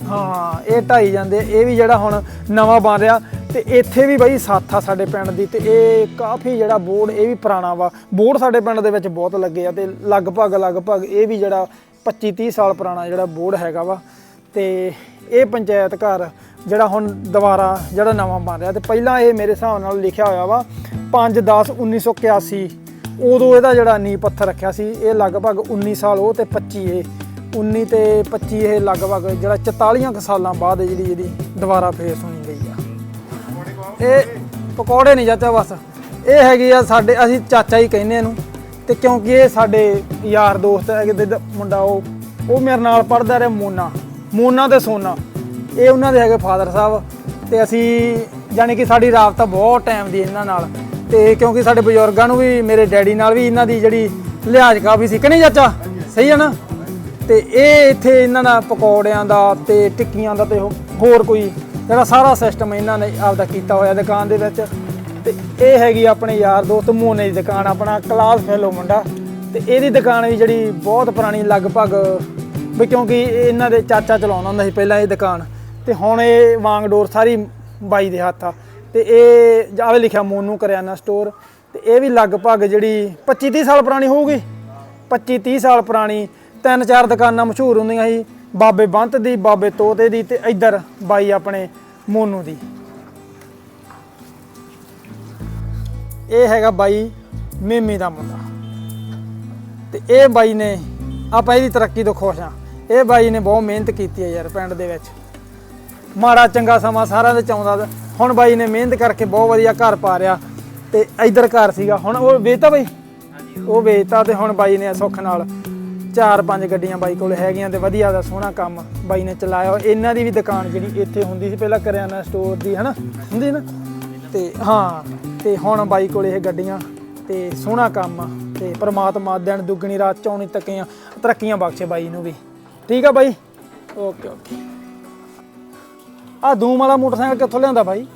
ਹਾਂ ਇਹ ਢਾਈ ਜਾਂਦੇ। ਇਹ ਵੀ ਜਿਹੜਾ ਹੁਣ ਨਵਾਂ ਬਣ ਰਿਹਾ। ਤੇ ਇੱਥੇ ਵੀ ਬਾਈ ਸਾਥ ਆ ਸਾਡੇ ਪਿੰਡ ਦੀ ਤੇ ਇਹ ਕਾਫੀ ਜਿਹੜਾ ਬੋਰਡ, ਇਹ ਵੀ ਪੁਰਾਣਾ ਵਾ। ਬੋਰਡ ਸਾਡੇ ਪਿੰਡ ਦੇ ਵਿੱਚ ਬਹੁਤ ਲੱਗੇ ਆ ਤੇ ਲਗਭਗ ਲਗਭਗ ਇਹ ਵੀ ਜਿਹੜਾ 25 30 ਸਾਲ ਪੁਰਾਣਾ ਜਿਹੜਾ ਬੋਰਡ ਹੈਗਾ ਵਾ। ਤੇ ਇਹ ਪੰਚਾਇਤ ਘਰ ਜਿਹੜਾ ਹੁਣ ਦੁਬਾਰਾ ਜਿਹੜਾ ਨਵਾਂ ਬਣ ਰਿਹਾ ਤੇ ਪਹਿਲਾਂ ਇਹ ਮੇਰੇ ਹਿਸਾਬ ਨਾਲ ਲਿਖਿਆ ਹੋਇਆ ਵਾ 5 10 1981 ਉਦੋਂ ਇਹਦਾ ਜਿਹੜਾ ਨੀਂਹ ਪੱਥਰ ਰੱਖਿਆ ਸੀ, ਇਹ ਲਗਭਗ 19 ਸਾਲ ਉਹ ਤੇ 25 ਇਹ 19 ਤੇ 25 ਇਹ ਲਗਭਗ ਜਿਹੜਾ 44 ਸਾਲਾਂ ਬਾਅਦ ਜਿਹੜੀ ਇਹਦੀ ਦੁਬਾਰਾ ਫੇਸ ਸੁਣੀ। ਇਹ ਪਕੌੜੇ ਨਹੀਂ ਚਾਚਾ ਬਸ। ਇਹ ਹੈਗੀ ਆ ਸਾਡੇ, ਅਸੀਂ ਚਾਚਾ ਹੀ ਕਹਿੰਦੇ ਇਹਨੂੰ। ਤੇ ਕਿਉਂਕਿ ਇਹ ਸਾਡੇ ਯਾਰ ਦੋਸਤ ਹੈਗੇ, ਤੇ ਮੁੰਡਾ ਉਹ ਉਹ ਮੇਰੇ ਨਾਲ ਪੜਦਾ ਰਿਹਾ ਮੋਨਾ। ਮੋਨਾ ਤੇ ਸੋਨਾ। ਇਹ ਉਹਨਾਂ ਦੇ ਹੈਗੇ ਫਾਦਰ ਸਾਹਿਬ। ਤੇ ਅਸੀਂ, ਯਾਨੀ ਕਿ ਸਾਡੀ ਰਾਬਤਾ ਬਹੁਤ ਟਾਈਮ ਦੀ ਇਹਨਾਂ ਨਾਲ। ਤੇ ਕਿਉਂਕਿ ਸਾਡੇ ਬਜ਼ੁਰਗਾਂ ਨੂੰ ਵੀ, ਮੇਰੇ ਡੈਡੀ ਨਾਲ ਵੀ ਇਹਨਾਂ ਦੀ ਜਿਹੜੀ ਲਿਹਾਜ਼ ਕਾਫੀ ਸੀ। ਕਿ ਨਹੀਂ ਚਾਚਾ? ਸਹੀ ਹੈ ਨਾ? ਤੇ ਇਹ ਇੱਥੇ ਇਹਨਾਂ ਦਾ ਪਕੌੜਿਆਂ ਦਾ ਤੇ ਟਿੱਕੀਆਂ ਦਾ ਤੇ ਹੋਰ ਕੋਈ ਜਿਹੜਾ ਸਾਰਾ ਸਿਸਟਮ ਇਹਨਾਂ ਨੇ ਆਪਦਾ ਕੀਤਾ ਹੋਇਆ ਦੁਕਾਨ ਦੇ ਵਿੱਚ। ਤੇ ਇਹ ਹੈਗੀ ਆਪਣੇ ਯਾਰ ਦੋਸਤ ਮੋਨੇ ਦੀ ਦੁਕਾਨ, ਆਪਣਾ ਕਲਾਸ ਫੈਲੋ ਮੁੰਡਾ। ਤੇ ਇਹਦੀ ਦੁਕਾਨ ਵੀ ਜਿਹੜੀ ਬਹੁਤ ਪੁਰਾਣੀ, ਲਗਭਗ ਵੀ ਕਿਉਂਕਿ ਇਹ ਇਹਨਾਂ ਦੇ ਚਾਚਾ ਚਲਾਉਂਦਾ ਹੁੰਦਾ ਸੀ ਪਹਿਲਾਂ ਇਹ ਦੁਕਾਨ। ਤੇ ਹੁਣ ਇਹ ਵਾਂਗ ਡੋਰ ਸਾਰੀ ਬਾਈ ਦੇ ਹੱਥ ਆ। ਤੇ ਇਹ ਜਾਵੇ ਲਿਖਿਆ ਮੋਨੂ ਕਰਿਆਨਾ ਸਟੋਰ ਤੇ ਇਹ ਵੀ ਲਗਭਗ ਜਿਹੜੀ 25 30 ਸਾਲ ਪੁਰਾਣੀ ਹੋਊਗੀ। 25 30 ਸਾਲ ਪੁਰਾਣੀ, ਤਿੰਨ ਚਾਰ ਦੁਕਾਨਾਂ ਮਸ਼ਹੂਰ ਹੁੰਦੀਆਂ ਸੀ। ਬਾਬੇ ਬੰਤ ਦੀ ਬਾਬੇ ਤੋਤੇ ਦੀ ਤੇ ਇੱਧਰ ਬਾਈ ਆਪਣੇ ਮੋਨੂ ਦੀ। ਇਹ ਹੈਗਾ ਬਾਈ ਮੇਮੀ ਦਾ ਮੁੰਡਾ। ਤੇ ਇਹ ਬਾਈ ਨੇ ਆਪਾਂ ਇਹਦੀ ਤਰੱਕੀ ਤੋਂ ਖੁਸ਼ ਆ ਇਹ ਬਾਈ ਨੇ ਬਹੁਤ ਮਿਹਨਤ ਕੀਤੀ ਹੈ ਯਾਰ ਪਿੰਡ ਦੇ ਵਿੱਚ। ਮਾੜਾ ਚੰਗਾ ਸਮਾਂ ਸਾਰਿਆਂ ਦੇ ਚ ਆਉਂਦਾ ਤਾ। ਹੁਣ ਬਾਈ ਨੇ ਮਿਹਨਤ ਕਰਕੇ ਬਹੁਤ ਵਧੀਆ ਘਰ ਪਾ ਰਿਆ ਤੇ ਇੱਧਰ ਘਰ ਸੀਗਾ। ਹੁਣ ਉਹ ਵੇਚਤਾ ਬਾਈ? ਉਹ ਵੇਚਤਾ ਤੇ ਹੁਣ ਬਾਈ ਨੇ ਸੁੱਖ ਨਾਲ ਚਾਰ ਪੰਜ ਗੱਡੀਆਂ ਬਾਈ ਕੋਲ ਹੈਗੀਆਂ ਤੇ ਵਧੀਆ ਦਾ ਸੋਹਣਾ ਕੰਮ ਬਾਈ ਨੇ ਚਲਾਇਆ ਹੋਇਆ। ਇਹਨਾਂ ਦੀ ਵੀ ਦੁਕਾਨ ਜਿਹੜੀ ਇੱਥੇ ਹੁੰਦੀ ਸੀ, ਪਹਿਲਾਂ ਕਰਿਆਨਾ ਸਟੋਰ ਦੀ, ਹਨਾ? ਹੁੰਦੀ ਨਾ? ਤੇ ਹਾਂ, ਤੇ ਹੁਣ ਬਾਈ ਕੋਲ ਇਹ ਗੱਡੀਆਂ ਤੇ ਸੋਹਣਾ ਕੰਮ ਆ ਤੇ ਪ੍ਰਮਾਤਮਾ ਦਿਨ ਦੁੱਗਣੀ, ਰਾਤ ਚੌਣੀ ਤੱਕੀਆਂ, ਤਰੱਕੀਆਂ ਬਖਸ਼ੇ ਬਾਈ ਨੂੰ ਵੀ। ਠੀਕ ਆ ਬਾਈ? Okay okay. ਆ ਦੂਮ ਵਾਲਾ ਮੋਟਰਸਾਈਕਲ ਕਿੱਥੋਂ ਲਿਆਂਦਾ ਬਾਈ?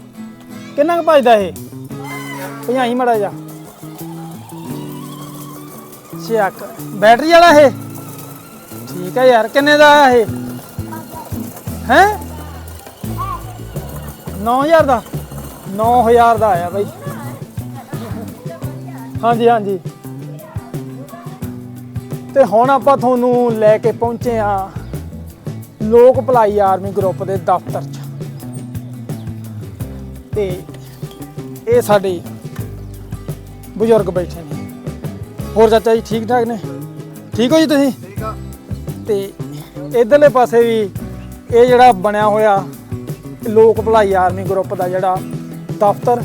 ਕਿੰਨਾ ਕੁ ਭਜਦਾ ਇਹ? ਭਜਾਈ ਮੜਾ ਜਾ ਚੱਕ। ਬੈਟਰੀ ਵਾਲਾ ਇਹ? ਠੀਕ ਹੈ ਯਾਰ, ਕਿੰਨੇ ਦਾ ਆਇਆ ਇਹ? ਹੈ? 9000 ਦਾ? 9000 ਦਾ ਆਇਆ ਬਾਈ। ਹਾਂਜੀ ਹਾਂਜੀ। ਤੇ ਹੁਣ ਆਪਾਂ ਤੁਹਾਨੂੰ ਲੈ ਕੇ ਪਹੁੰਚੇ ਆ ਲੋਕ ਭਲਾਈ ਆਰਮੀ ਗਰੁੱਪ ਦੇ ਦਫ਼ਤਰ 'ਚ। ਤੇ ਇਹ ਸਾਡੇ ਬਜ਼ੁਰਗ ਬੈਠੇ ਨੇ। ਹੋਰ ਚਾਚਾ ਜੀ, ਠੀਕ ਠਾਕ ਨੇ? ਠੀਕ ਹੋ ਜੀ ਤੁਸੀਂ? ਤੇ ਇਧਰਲੇ ਪਾਸੇ ਵੀ ਇਹ ਜਿਹੜਾ ਬਣਿਆ ਹੋਇਆ ਲੋਕ ਭਲਾਈ ਆਰਮੀ ਗਰੁੱਪ ਦਾ ਜਿਹੜਾ ਦਫ਼ਤਰ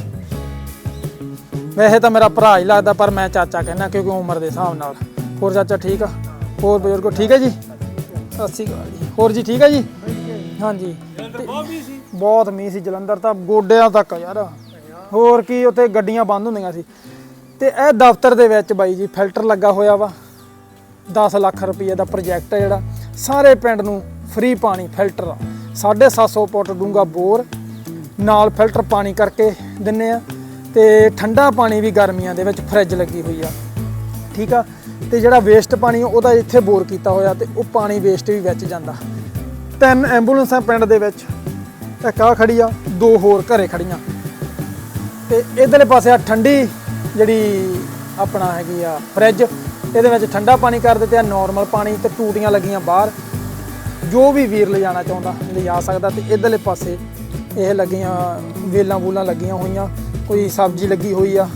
ਵੈਸੇ ਤਾਂ ਮੇਰਾ ਭਰਾ ਹੀ ਲੱਗਦਾ ਪਰ ਮੈਂ ਚਾਚਾ ਕਹਿੰਦਾ ਕਿਉਂਕਿ ਉਮਰ ਦੇ ਹਿਸਾਬ ਨਾਲ। ਹੋਰ ਚਾਚਾ ਠੀਕ ਆ? ਹੋਰ ਬਜ਼ੁਰਗੋ ਠੀਕ ਹੈ ਜੀ? ਸਤਿ ਸ਼੍ਰੀ ਅਕਾਲ ਜੀ। ਹੋਰ ਜੀ ਠੀਕ ਹੈ ਜੀ? ਹਾਂਜੀ। ਬਹੁਤ ਮੀਂਹ ਸੀ। ਜਲੰਧਰ ਤਾਂ ਗੋਡਿਆਂ ਤੱਕ ਯਾਰ। ਹੋਰ ਕੀ ਉੱਥੇ ਗੱਡੀਆਂ ਬੰਦ ਹੁੰਦੀਆਂ ਸੀ। ਤੇ ਇਹ ਦਫ਼ਤਰ ਦੇ ਵਿੱਚ ਬਾਈ ਜੀ ਫਿਲਟਰ ਲੱਗਾ ਹੋਇਆ ਵਾ। 10 ਲੱਖ ਰੁਪਏ ਦਾ ਪ੍ਰੋਜੈਕਟ ਹੈ ਜਿਹੜਾ, ਸਾਰੇ ਪਿੰਡ ਨੂੰ ਫ੍ਰੀ ਪਾਣੀ ਫਿਲਟਰ ਆ। 750 ਫੁੱਟ ਡੂੰਘਾ ਬੋਰ, ਨਾਲ ਫਿਲਟਰ ਪਾਣੀ ਕਰਕੇ ਦਿੰਨੇ ਆ, ਤੇ ਠੰਡਾ ਪਾਣੀ ਵੀ ਗਰਮੀਆਂ ਦੇ ਵਿੱਚ ਫਰਿੱਜ ਲੱਗੀ ਹੋਈ ਆ। ਠੀਕ ਆ? ਤੇ ਜਿਹੜਾ ਵੇਸਟ ਪਾਣੀ, ਉਹਦਾ ਇੱਥੇ ਬੋਰ ਕੀਤਾ ਹੋਇਆ ਤੇ ਉਹ ਪਾਣੀ ਵੇਸਟ ਵੀ ਵਿੱਚ ਜਾਂਦਾ। ਤਿੰਨ ਐਂਬੂਲੈਂਸਾਂ ਪਿੰਡ ਦੇ ਵਿੱਚ, ਇੱਕ ਆ ਖੜੀ ਆ, ਦੋ ਹੋਰ ਘਰੇ ਖੜੀਆਂ। ਤੇ ਇਧਰਲੇ ਪਾਸੇ ਆ ਠੰਡੀ ਜਿਹੜੀ ਆਪਣਾ ਹੈਗੀ ਆ ਫਰਿੱਜ ਇਹਦੇ ਵਿੱਚ ਠੰਡਾ ਪਾਣੀ ਕਰ ਦਿੱਤੇ ਆ ਨਾਰਮਲ ਪਾਣੀ ਤੇ ਟੂਟੀਆਂ ਲੱਗੀਆਂ ਬਾਹਰ। ਜੋ ਵੀ ਵੀਰ ਲਿਜਾਣਾ ਚਾਹੁੰਦਾ, ਲਿਜਾ ਸਕਦਾ ਤੇ ਇਧਰਲੇ ਪਾਸੇ ਇਹ ਲੱਗੀਆਂ ਵੇਲਾਂ ਵੂਲਾਂ ਲੱਗੀਆਂ ਹੋਈਆਂ, ਕੋਈ ਸਬਜ਼ੀ ਲੱਗੀ ਹੋਈ ਆ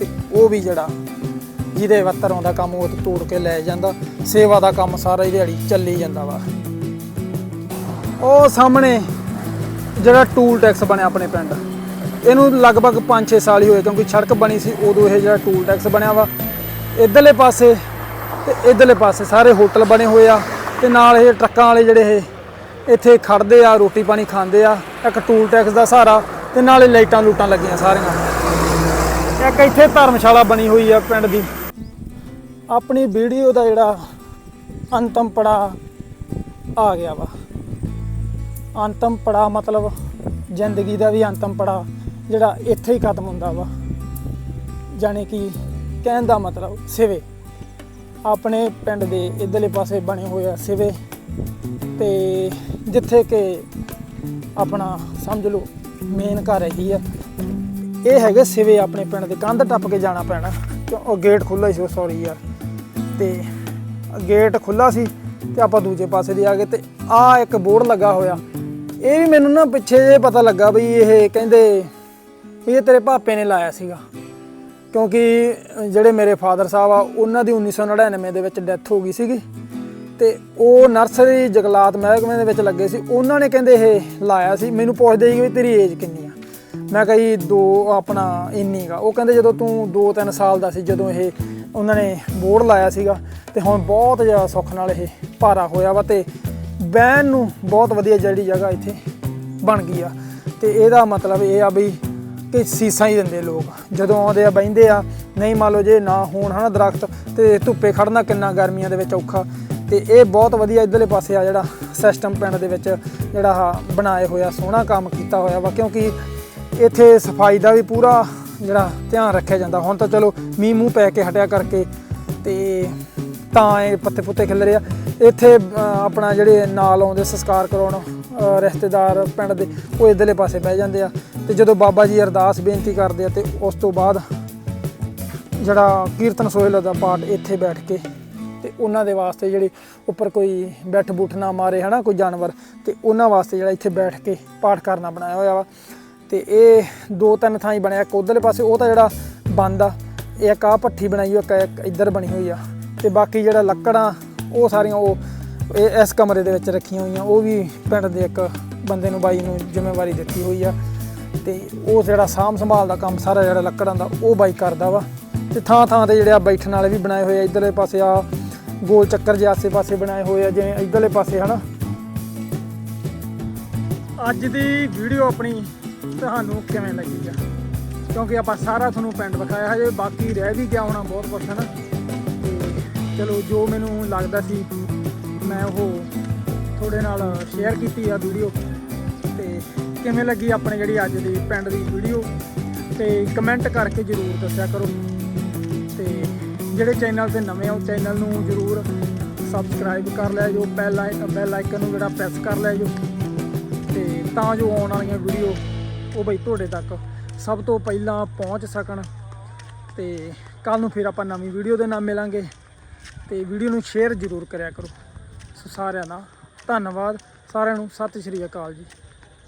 ਤੇ ਉਹ ਵੀ ਜਿਹੜਾ ਜਿਹਦੇ ਵੱਤਰ ਆਉਂਦਾ ਕੰਮ ਉਹ ਤੋੜ ਕੇ ਲੈ ਜਾਂਦਾ, ਸੇਵਾ ਦਾ ਕੰਮ ਸਾਰਾ ਹੀ ਦਿਹਾੜੀ ਚੱਲੀ ਜਾਂਦਾ ਵਾ। ਉਹ ਸਾਹਮਣੇ ਜਿਹੜਾ ਟੂਲ ਟੈਕਸ ਬਣਿਆ ਆਪਣੇ ਪਿੰਡ। ਇਹਨੂੰ ਲਗਭਗ 5-6 ਸਾਲ ਹੀ ਹੋਏ, ਕਿਉਂਕਿ ਸੜਕ ਬਣੀ ਸੀ, ਉਦੋਂ ਇਹ ਜਿਹੜਾ ਟੂਲ ਟੈਕਸ ਬਣਿਆ ਵਾ ਇਧਰਲੇ ਪਾਸੇ ਤੇ ਇਧਰਲੇ ਪਾਸੇ ਸਾਰੇ ਹੋਟਲ ਬਣੇ ਹੋਏ ਆ ਤੇ ਨਾਲ ਇਹ ਟਰੱਕਾਂ ਵਾਲੇ ਜਿਹੜੇ ਇਹ, ਇੱਥੇ ਖੜਦੇ ਆ, ਰੋਟੀ ਪਾਣੀ ਖਾਂਦੇ ਆ, ਇੱਕ ਟੂਲ ਟੈਕਸ ਦਾ ਸਹਾਰਾ ਤੇ ਨਾਲੇ ਲਾਈਟਾਂ ਲੂਟਾਂ ਲੱਗੀਆਂ ਸਾਰੀਆਂ। ਇੱਕ ਇੱਥੇ ਧਰਮਸ਼ਾਲਾ ਬਣੀ ਹੋਈ ਆ ਪਿੰਡ ਦੀ। ਆਪਣੀ ਵੀਡੀਓ ਦਾ ਜਿਹੜਾ ਅੰਤਮ ਪੜਾ ਆ ਗਿਆ ਵਾ। ਅੰਤਮ ਪੜਾ ਮਤਲਬ ਜ਼ਿੰਦਗੀ ਦਾ ਵੀ ਅੰਤਮ ਪੜਾ ਜਿਹੜਾ ਇੱਥੇ ਹੀ ਖਤਮ ਹੁੰਦਾ ਵਾ। ਜਾਣੀ ਕਿ ਕਹਿਣ ਦਾ ਮਤਲਬ, ਸਿਵੇ। ਆਪਣੇ ਪਿੰਡ ਦੇ ਇਧਰਲੇ ਪਾਸੇ ਬਣੇ ਹੋਏ ਆ ਸਿਵੇ। ਤੇ ਜਿੱਥੇ ਕਿ ਆਪਣਾ ਸਮਝ ਲਓ ਮੇਨ ਘਰ ਹੈਗੀ ਆ। ਇਹ ਹੈਗੇ ਸਿਵੇ ਆਪਣੇ ਪਿੰਡ ਦੇ। ਕੰਧ ਟੱਪ ਕੇ ਜਾਣਾ ਪੈਣਾ, ਕਿਉਂ? ਉਹ ਗੇਟ ਖੁੱਲ੍ਹਾ ਸੀ ਸੌਰੀ ਯਾਰ ਤੇ ਗੇਟ ਖੁੱਲਾ ਸੀ ਤੇ ਆਪਾਂ ਦੂਜੇ ਪਾਸੇ ਦੀ ਆ ਗਏ ਤੇ ਆ ਇੱਕ ਬੋਰਡ ਲੱਗਾ ਹੋਇਆ। ਇਹ ਵੀ ਮੈਨੂੰ ਨਾ ਪਿੱਛੇ ਜੇ ਪਤਾ ਲੱਗਾ ਵੀ ਇਹ ਕਹਿੰਦੇ ਵੀ ਇਹ ਤੇਰੇ ਭਾਪੇ ਨੇ ਲਾਇਆ ਸੀਗਾ। ਕਿਉਂਕਿ ਜਿਹੜੇ ਮੇਰੇ ਫਾਦਰ ਸਾਹਿਬ ਆ, ਉਹਨਾਂ ਦੀ 1999 ਦੇ ਵਿੱਚ ਡੈਥ ਹੋ ਗਈ ਸੀਗੀ। ਤੇ ਉਹ ਨਰਸਰੀ ਜਗਲਾਤ ਮਹਿਕਮੇ ਦੇ ਵਿੱਚ ਲੱਗੇ ਸੀ। ਉਹਨਾਂ ਨੇ ਕਹਿੰਦੇ ਇਹ ਲਾਇਆ ਸੀ। ਮੈਨੂੰ ਪੁੱਛਦੇ ਸੀ ਵੀ ਤੇਰੀ ਏਜ ਕਿੰਨੀ ਆ? ਮੈਂ ਕਿਹਾ ਦੋ, ਆਪਣਾ ਇੰਨੀ ਗਾ ਉਹ ਕਹਿੰਦੇ ਜਦੋਂ ਤੂੰ 2-3 ਸਾਲ ਦਾ ਸੀ, ਜਦੋਂ ਇਹ ਉਹਨਾਂ ਨੇ ਬੋਰਡ ਲਾਇਆ ਸੀਗਾ, ਤੇ ਹੁਣ ਬਹੁਤ ਜ਼ਿਆਦਾ ਸੁੱਖ ਨਾਲ ਇਹ ਭਾਰਾ ਹੋਇਆ ਵਾ ਤੇ ਬਹਿਣ ਨੂੰ ਬਹੁਤ ਵਧੀਆ ਜਿਹੜੀ ਜਗ੍ਹਾ ਇੱਥੇ ਬਣ ਗਈ ਆ। ਤੇ ਇਹਦਾ ਮਤਲਬ ਇਹ ਆ ਵੀ ਕਿ ਸੀਸਾਂ ਹੀ ਦਿੰਦੇ ਲੋਕ। ਜਦੋਂ ਆਉਂਦੇ ਆ, ਬਹਿੰਦੇ ਆ, ਨਹੀਂ ਮੰਨ ਲਓ ਜੇ ਨਾ ਹੋਣ ਹਨਾ ਦਰਖਤ, ਤੇ ਧੁੱਪੇ ਖੜਨਾ ਕਿੰਨਾ ਗਰਮੀਆਂ ਦੇ ਵਿੱਚ ਔਖਾ। ਤੇ ਇਹ ਬਹੁਤ ਵਧੀਆ ਇਧਰਲੇ ਪਾਸੇ ਆ ਜਿਹੜਾ ਸਿਸਟਮ ਪਿੰਡ ਦੇ ਵਿੱਚ ਜਿਹੜਾ ਆਹ ਬਣਾਏ ਹੋਇਆ, ਸੋਹਣਾ ਕੰਮ ਕੀਤਾ ਹੋਇਆ ਵਾ, ਕਿਉਂਕਿ ਇੱਥੇ ਸਫ਼ਾਈ ਦਾ ਵੀ ਪੂਰਾ ਜਿਹੜਾ ਧਿਆਨ ਰੱਖਿਆ ਜਾਂਦਾ। ਹੁਣ ਤਾਂ ਚਲੋ ਮੀਂਹ ਮੂੰਹ ਪੈ ਕੇ ਹਟਿਆ ਕਰਕੇ ਤੇ ਤਾਂ ਇਹ ਪੱਤੇ ਪੁੱਤੇ ਖਿਲ ਰਹੇ ਆ। ਇੱਥੇ ਆਪਣਾ ਜਿਹੜੇ ਨਾਲ ਆਉਂਦੇ, ਸੰਸਕਾਰ ਕਰਾਉਣ ਰਿਸ਼ਤੇਦਾਰ ਪਿੰਡ ਦੇ, ਉਹ ਇਧਰਲੇ ਪਾਸੇ ਬਹਿ ਜਾਂਦੇ ਆ। ਤੇ ਜਦੋਂ ਬਾਬਾ ਜੀ ਅਰਦਾਸ ਬੇਨਤੀ ਕਰਦੇ ਆ ਤੇ ਉਸ ਤੋਂ ਬਾਅਦ ਜਿਹੜਾ ਕੀਰਤਨ ਸੋਹਿਲ ਦਾ ਪਾਠ ਇੱਥੇ ਬੈਠ ਕੇ ਤੇ ਉਹਨਾਂ ਦੇ ਵਾਸਤੇ ਜਿਹੜੀ ਉੱਪਰ ਕੋਈ ਬੈਠ ਬੂਠ ਨਾ ਮਾਰੇ, ਹਨਾ, ਕੋਈ ਜਾਨਵਰ, ਤੇ ਉਹਨਾਂ ਵਾਸਤੇ ਜਿਹੜਾ ਇੱਥੇ ਬੈਠ ਕੇ ਪਾਠ ਕਰਨਾ ਬਣਾਇਆ ਹੋਇਆ ਵਾ। ਤੇ ਇਹ ਦੋ ਤਿੰਨ ਥਾਂ ਹੀ ਬਣਿਆ, ਇੱਕ ਉਧਰਲੇ ਪਾਸੇ, ਉਹ ਤਾਂ ਜਿਹੜਾ ਬੰਦ ਆ ਇਹ ਇੱਕ ਆ ਭੱਠੀ ਬਣਾਈ ਹੋਈ ਇੱਕ ਇੱਕ ਇੱਧਰ ਬਣੀ ਹੋਈ ਆ। ਤੇ ਬਾਕੀ ਜਿਹੜਾ ਲੱਕੜਾਂ, ਉਹ ਸਾਰੀਆਂ ਉਹ ਇਹ ਇਸ ਕਮਰੇ ਦੇ ਵਿੱਚ ਰੱਖੀਆਂ ਹੋਈਆਂ। ਉਹ ਵੀ ਪਿੰਡ ਦੇ ਇੱਕ ਬੰਦੇ ਨੂੰ ਬਾਈ ਨੂੰ ਜ਼ਿੰਮੇਵਾਰੀ ਦਿੱਤੀ ਹੋਈ ਆ। ਤੇ ਉਹ ਜਿਹੜਾ ਸਾਂਭ ਸੰਭਾਲ ਦਾ ਕੰਮ ਸਾਰਾ ਜਿਹੜਾ ਲੱਕੜਾਂ ਦਾ, ਉਹ ਬਾਈ ਕਰਦਾ ਵਾ। ਤੇ ਥਾਂ ਥਾਂ ਤੇ ਜਿਹੜੇ ਆ ਬੈਠਣ ਵਾਲੇ ਵੀ ਬਣਾਏ ਹੋਏ ਆ। ਇਧਰਲੇ ਪਾਸੇ ਆ ਗੋਲ ਚੱਕਰ ਜੇ ਆਸੇ ਪਾਸੇ ਬਣਾਏ ਹੋਏ ਆ, ਜਿਵੇਂ ਇਧਰਲੇ ਪਾਸੇ, ਹਨਾ? ਅੱਜ ਦੀ ਵੀਡੀਓ ਆਪਣੀ ਤੁਹਾਨੂੰ ਕਿਵੇਂ ਲੱਗੀ ਆ? ਕਿਉਂਕਿ ਆਪਾਂ ਸਾਰਾ ਤੁਹਾਨੂੰ ਪਿੰਡ ਵਿਖਾਇਆ ਹਜੇ, ਬਾਕੀ ਰਹਿ ਵੀ ਗਿਆ ਹੋਣਾ ਬਹੁਤ ਕੁਛ, ਹਨਾ? ਤੇ ਚਲੋ, ਜੋ ਮੈਨੂੰ ਲੱਗਦਾ ਸੀ ਮੈਂ ਉਹ ਤੁਹਾਡੇ ਨਾਲ ਸ਼ੇਅਰ ਕੀਤੀ ਆ ਵੀਡੀਓ ਤੇ ਕਿਵੇਂ ਲੱਗੀ ਆਪਣੇ ਜਿਹੜੀ ਅੱਜ ਦੀ ਪਿੰਡ ਦੀ ਵੀਡੀਓ ਤੇ ਕਮੈਂਟ ਕਰਕੇ ਜਰੂਰ ਦੱਸਿਆ ਕਰੋ। ਤੇ ਜਿਹੜੇ ਚੈਨਲ ਤੇ ਨਵੇਂ ਆ ਉਹ ਚੈਨਲ ਨੂੰ ਜਰੂਰ ਸਬਸਕ੍ਰਾਈਬ ਕਰ ਲਿਆ ਜੋ ਬੈਲ ਆਈਕਨ ਬੈਲ ਆਈਕਨ ਨੂੰ ਜਿਹੜਾ ਪ੍ਰੈਸ ਕਰ ਲਿਆ ਜੋ। ਤੇ ਤਾਂ ਜੋ ਆਉਣ ਵਾਲੀਆਂ ਵੀਡੀਓ ਉਹ ਬਈ ਤੁਹਾਡੇ ਤੱਕ ਸਭ ਤੋਂ ਪਹਿਲਾਂ ਪਹੁੰਚ ਸਕਣ। ਤੇ ਕੱਲ ਨੂੰ ਫਿਰ ਆਪਾਂ ਨਵੀਂ ਵੀਡੀਓ ਦੇ ਨਾਲ ਮਿਲਾਂਗੇ। ਤੇ ਵੀਡੀਓ ਨੂੰ ਸ਼ੇਅਰ ਜ਼ਰੂਰ ਕਰਿਆ ਕਰੋ। ਸੋ ਸਾਰਿਆਂ ਦਾ। ਧੰਨਵਾਦ। ਸਾਰਿਆਂ ਨੂੰ ਸਤਿ ਸ਼੍ਰੀ ਅਕਾਲ ਜੀ।